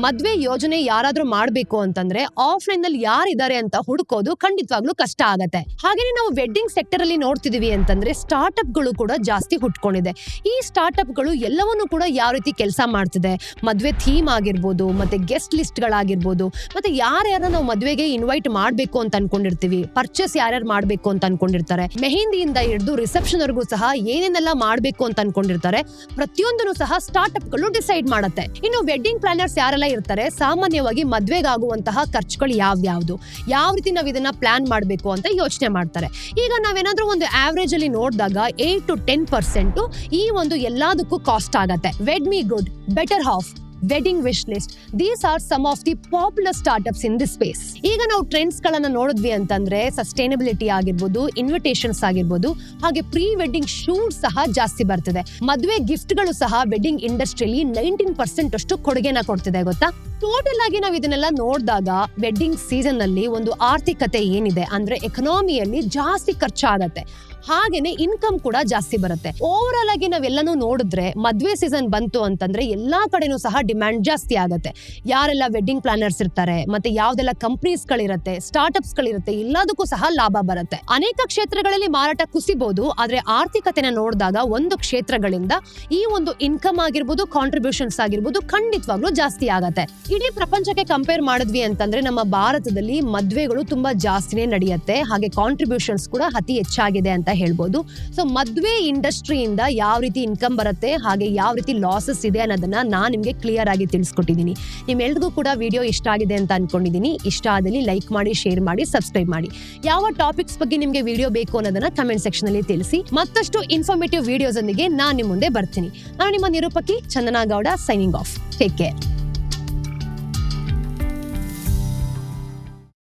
ಮದ್ವೆ ಯೋಜನೆ ಯಾರಾದ್ರೂ ಮಾಡ್ಬೇಕು ಅಂತಂದ್ರೆ ಆಫ್ಲೈನ್ನಲ್ಲಿ ಯಾರಿದ್ದಾರೆ ಅಂತ ಹುಡುಕೋದು ಖಂಡಿತವಾಗ್ಲೂ ಕಷ್ಟ ಆಗತ್ತೆ. ಹಾಗೇನೆ ನಾವು ವೆಡ್ಡಿಂಗ್ ಸೆಕ್ಟರ್ ಅಲ್ಲಿ ನೋಡ್ತಿದೀವಿ ಅಂತಂದ್ರೆ ಸ್ಟಾರ್ಟ್ಅಪ್ಗಳು ಕೂಡ ಜಾಸ್ತಿ ಹುಟ್ಕೊಂಡಿದೆ. ಈ ಸ್ಟಾರ್ಟ್ಅಪ್ಗಳು ಎಲ್ಲವನ್ನೂ ಕೂಡ ಯಾವ ರೀತಿ ಕೆಲಸ ಮಾಡ್ತಿದೆ? ಮದ್ವೆ ಥೀಮ್ ಆಗಿರ್ಬೋದು, ಮತ್ತೆ ಗೆಸ್ಟ್ ಲಿಸ್ಟ್ ಗಳಾಗಿರ್ಬೋದು, ಮತ್ತೆ ಯಾರ್ಯಾರ ನಾವು ಮದ್ವೆಗೆ ಇನ್ವೈಟ್ ಮಾಡ್ಬೇಕು ಅಂತ ಅನ್ಕೊಂಡಿರ್ತೀವಿ ಪರ್ಚೇಸ್ ಯಾರ್ಯಾರು ಮಾಡ್ಬೇಕು ಅಂತ ಅನ್ಕೊಂಡಿರ್ತಾರೆ, ಮೆಹಂದಿಯಿಂದ ಹಿಡಿದು ರಿಸೆಪ್ಷನ್ ವರೆಗೂ ಸಹ ಏನೇನೆಲ್ಲ ಮಾಡ್ಬೇಕು ಅಂತ ಅನ್ಕೊಂಡಿರ್ತಾರೆ, ಪ್ರತಿಯೊಂದನ್ನು ಸಹ ಸ್ಟಾರ್ಟ್ಅಪ್ಗಳು ಡಿಸೈಡ್ ಮಾಡುತ್ತೆ. ಇನ್ನು ವೆಡ್ಡಿಂಗ್ ಪ್ಲಾನರ್ಸ್ ಯಾರೆಲ್ಲ ಇರ್ತಾರೆ, ಸಾಮಾನ್ಯವಾಗಿ ಮದ್ವೆಗಾಗುವಂತಹ ಖರ್ಚುಗಳು ಯಾವ್ಯಾವ್ದು ಯಾವ ರೀತಿ ನಾವು ಇದನ್ನ ಪ್ಲಾನ್ ಮಾಡಬೇಕು ಅಂತ ಯೋಚನೆ ಮಾಡ್ತಾರೆ. ಈಗ ನಾವೇನಾದ್ರೂ ಒಂದು ಆವ್ರೇಜ್ ಅಲ್ಲಿ ನೋಡಿದಾಗ ಏಟ್ ಟು ಟೆನ್ ಪರ್ಸೆಂಟ್ ಈ ಒಂದು ಎಲ್ಲದಕ್ಕೂ ಕಾಸ್ಟ್ ಆಗತ್ತೆ. Wed me good better half wedding wish list these are some of the popular startups in this space ಈಗ ನಾವು ಟ್ರೆಂಡ್ಸ್ ಗಳನ್ನ ನೋಡಿದ್ವಿ ಅಂತಂದ್ರೆ ಸಸ್ಟೈನಬಿಲಿಟಿ ಆಗಿರ್ಬೋದು ಇನ್ವಿಟೇಷನ್ಸ್ ಆಗಿರ್ಬೋದು, ಹಾಗೆ ಪ್ರೀ ವೆಡ್ಡಿಂಗ್ ಶೂಟ್ ಸಹ ಜಾಸ್ತಿ ಬರ್ತಿದೆ. ಮದುವೆ ಗಿಫ್ಟ್ಗಳು ಸಹ ವೆಡ್ಡಿಂಗ್ ಇಂಡಸ್ಟ್ರಿಯಲ್ಲಿ ನೈನ್ಟೀನ್ ಪರ್ಸೆಂಟ್ ಅಷ್ಟು ಕೊಡುಗೆನ ಕೊಡ್ತಿದೆ, ಗೊತ್ತಾ? ಟೋಟಲ್ ಆಗಿ ನಾವು ಇದನ್ನೆಲ್ಲ ನೋಡಿದಾಗ ವೆಡ್ಡಿಂಗ್ ಸೀಸನ್ ಅಲ್ಲಿ ಒಂದು ಆರ್ಥಿಕತೆ ಏನಿದೆ ಅಂದ್ರೆ ಎಕನಾಮಿಯಲ್ಲಿ ಜಾಸ್ತಿ ಖರ್ಚಾಗತ್ತೆ. ಹಾಗೇನೆ ಇನ್ಕಮ್ ಕೂಡ ಜಾಸ್ತಿ ಬರುತ್ತೆ. ಓವರ್ ಆಲ್ ಆಗಿ ನಾವೆಲ್ಲನೂ ನೋಡಿದ್ರೆ ಮದ್ವೆ ಸೀಸನ್ ಬಂತು ಅಂತಂದ್ರೆ ಎಲ್ಲಾ ಕಡೆನೂ ಸಹ ಡಿಮ್ಯಾಂಡ್ ಜಾಸ್ತಿ ಆಗುತ್ತೆ. ಯಾರೆಲ್ಲ ವೆಡ್ಡಿಂಗ್ ಪ್ಲಾನರ್ಸ್ ಇರ್ತಾರೆ, ಮತ್ತೆ ಯಾವ್ದೆಲ್ಲ ಕಂಪ್ನೀಸ್ ಗಳಿರುತ್ತೆ ಸ್ಟಾರ್ಟ್ಅಪ್ಸ್ ಗಳಿರುತ್ತೆ, ಎಲ್ಲದಕ್ಕೂ ಸಹ ಲಾಭ ಬರುತ್ತೆ. ಅನೇಕ ಕ್ಷೇತ್ರಗಳಲ್ಲಿ ಮಾರಾಟ ಕುಸಿಬಹುದು ಆದ್ರೆ ಆರ್ಥಿಕತೆನ ನೋಡಿದಾಗ ಒಂದು ಕ್ಷೇತ್ರಗಳಿಂದ ಈ ಒಂದು ಇನ್ಕಮ್ ಆಗಿರ್ಬೋದು ಕಾಂಟ್ರಿಬ್ಯೂಷನ್ಸ್ ಆಗಿರ್ಬೋದು ಖಂಡಿತವಾಗ್ಲೂ ಜಾಸ್ತಿ ಆಗತ್ತೆ. ಇಡೀ ಪ್ರಪಂಚಕ್ಕೆ ಕಂಪೇರ್ ಮಾಡಿದ್ವಿ ಅಂತಂದ್ರೆ ನಮ್ಮ ಭಾರತದಲ್ಲಿ ಮದ್ವೆಗಳು ತುಂಬಾ ಜಾಸ್ತಿನೇ ನಡೆಯುತ್ತೆ, ಹಾಗೆ ಕಾಂಟ್ರಿಬ್ಯೂಷನ್ಸ್ ಕೂಡ ಅತಿ ಹೆಚ್ಚಾಗಿದೆ ಅಂತ ಹೇಳ್ಬೋದು. ಸೊ ಮದುವೆ ಇಂಡಸ್ಟ್ರಿಯಿಂದ ಯಾವ ರೀತಿ ಇನ್ಕಮ್ ಬರುತ್ತೆ, ಹಾಗೆ ಯಾವ ರೀತಿ ಲಾಸಸ್ ಇದೆ ಅನ್ನೋದನ್ನ ನಾನು ನಿಮಗೆ ಕ್ಲಿಯರ್ ಆಗಿ ತಿಳಿಸ್ಕೊಟ್ಟಿದ್ದೀನಿ ನಿಮ್ಮೆಲ್ರಿಗೂ ಕೂಡ ವಿಡಿಯೋ ಇಷ್ಟ ಆಗಿದೆ ಅಂತ ಅನ್ಕೊಂಡಿದ್ದೀನಿ ಇಷ್ಟ ಆದಲ್ಲಿ ಲೈಕ್ ಮಾಡಿ ಶೇರ್ ಮಾಡಿ ಸಬ್ಸ್ಕ್ರೈಬ್ ಮಾಡಿ. ಯಾವ ಟಾಪಿಕ್ಸ್ ಬಗ್ಗೆ ನಿಮಗೆ ವಿಡಿಯೋ ಬೇಕು ಅನ್ನೋದನ್ನ ಕಮೆಂಟ್ ಸೆಕ್ಷನ್ ಅಲ್ಲಿ ತಿಳಿಸಿ. ಮತ್ತಷ್ಟು ಇನ್ಫಾರ್ಮೇಟಿವ್ ವಿಡಿಯೋಸ್ ಒಂದಿಗೆ ನಾನು ನಿಮ್ಮ ಮುಂದೆ ಬರ್ತೀನಿ. ನಾನು ನಿಮ್ಮ ನಿರೂಪಕಿ Chandana Gowda signing off take care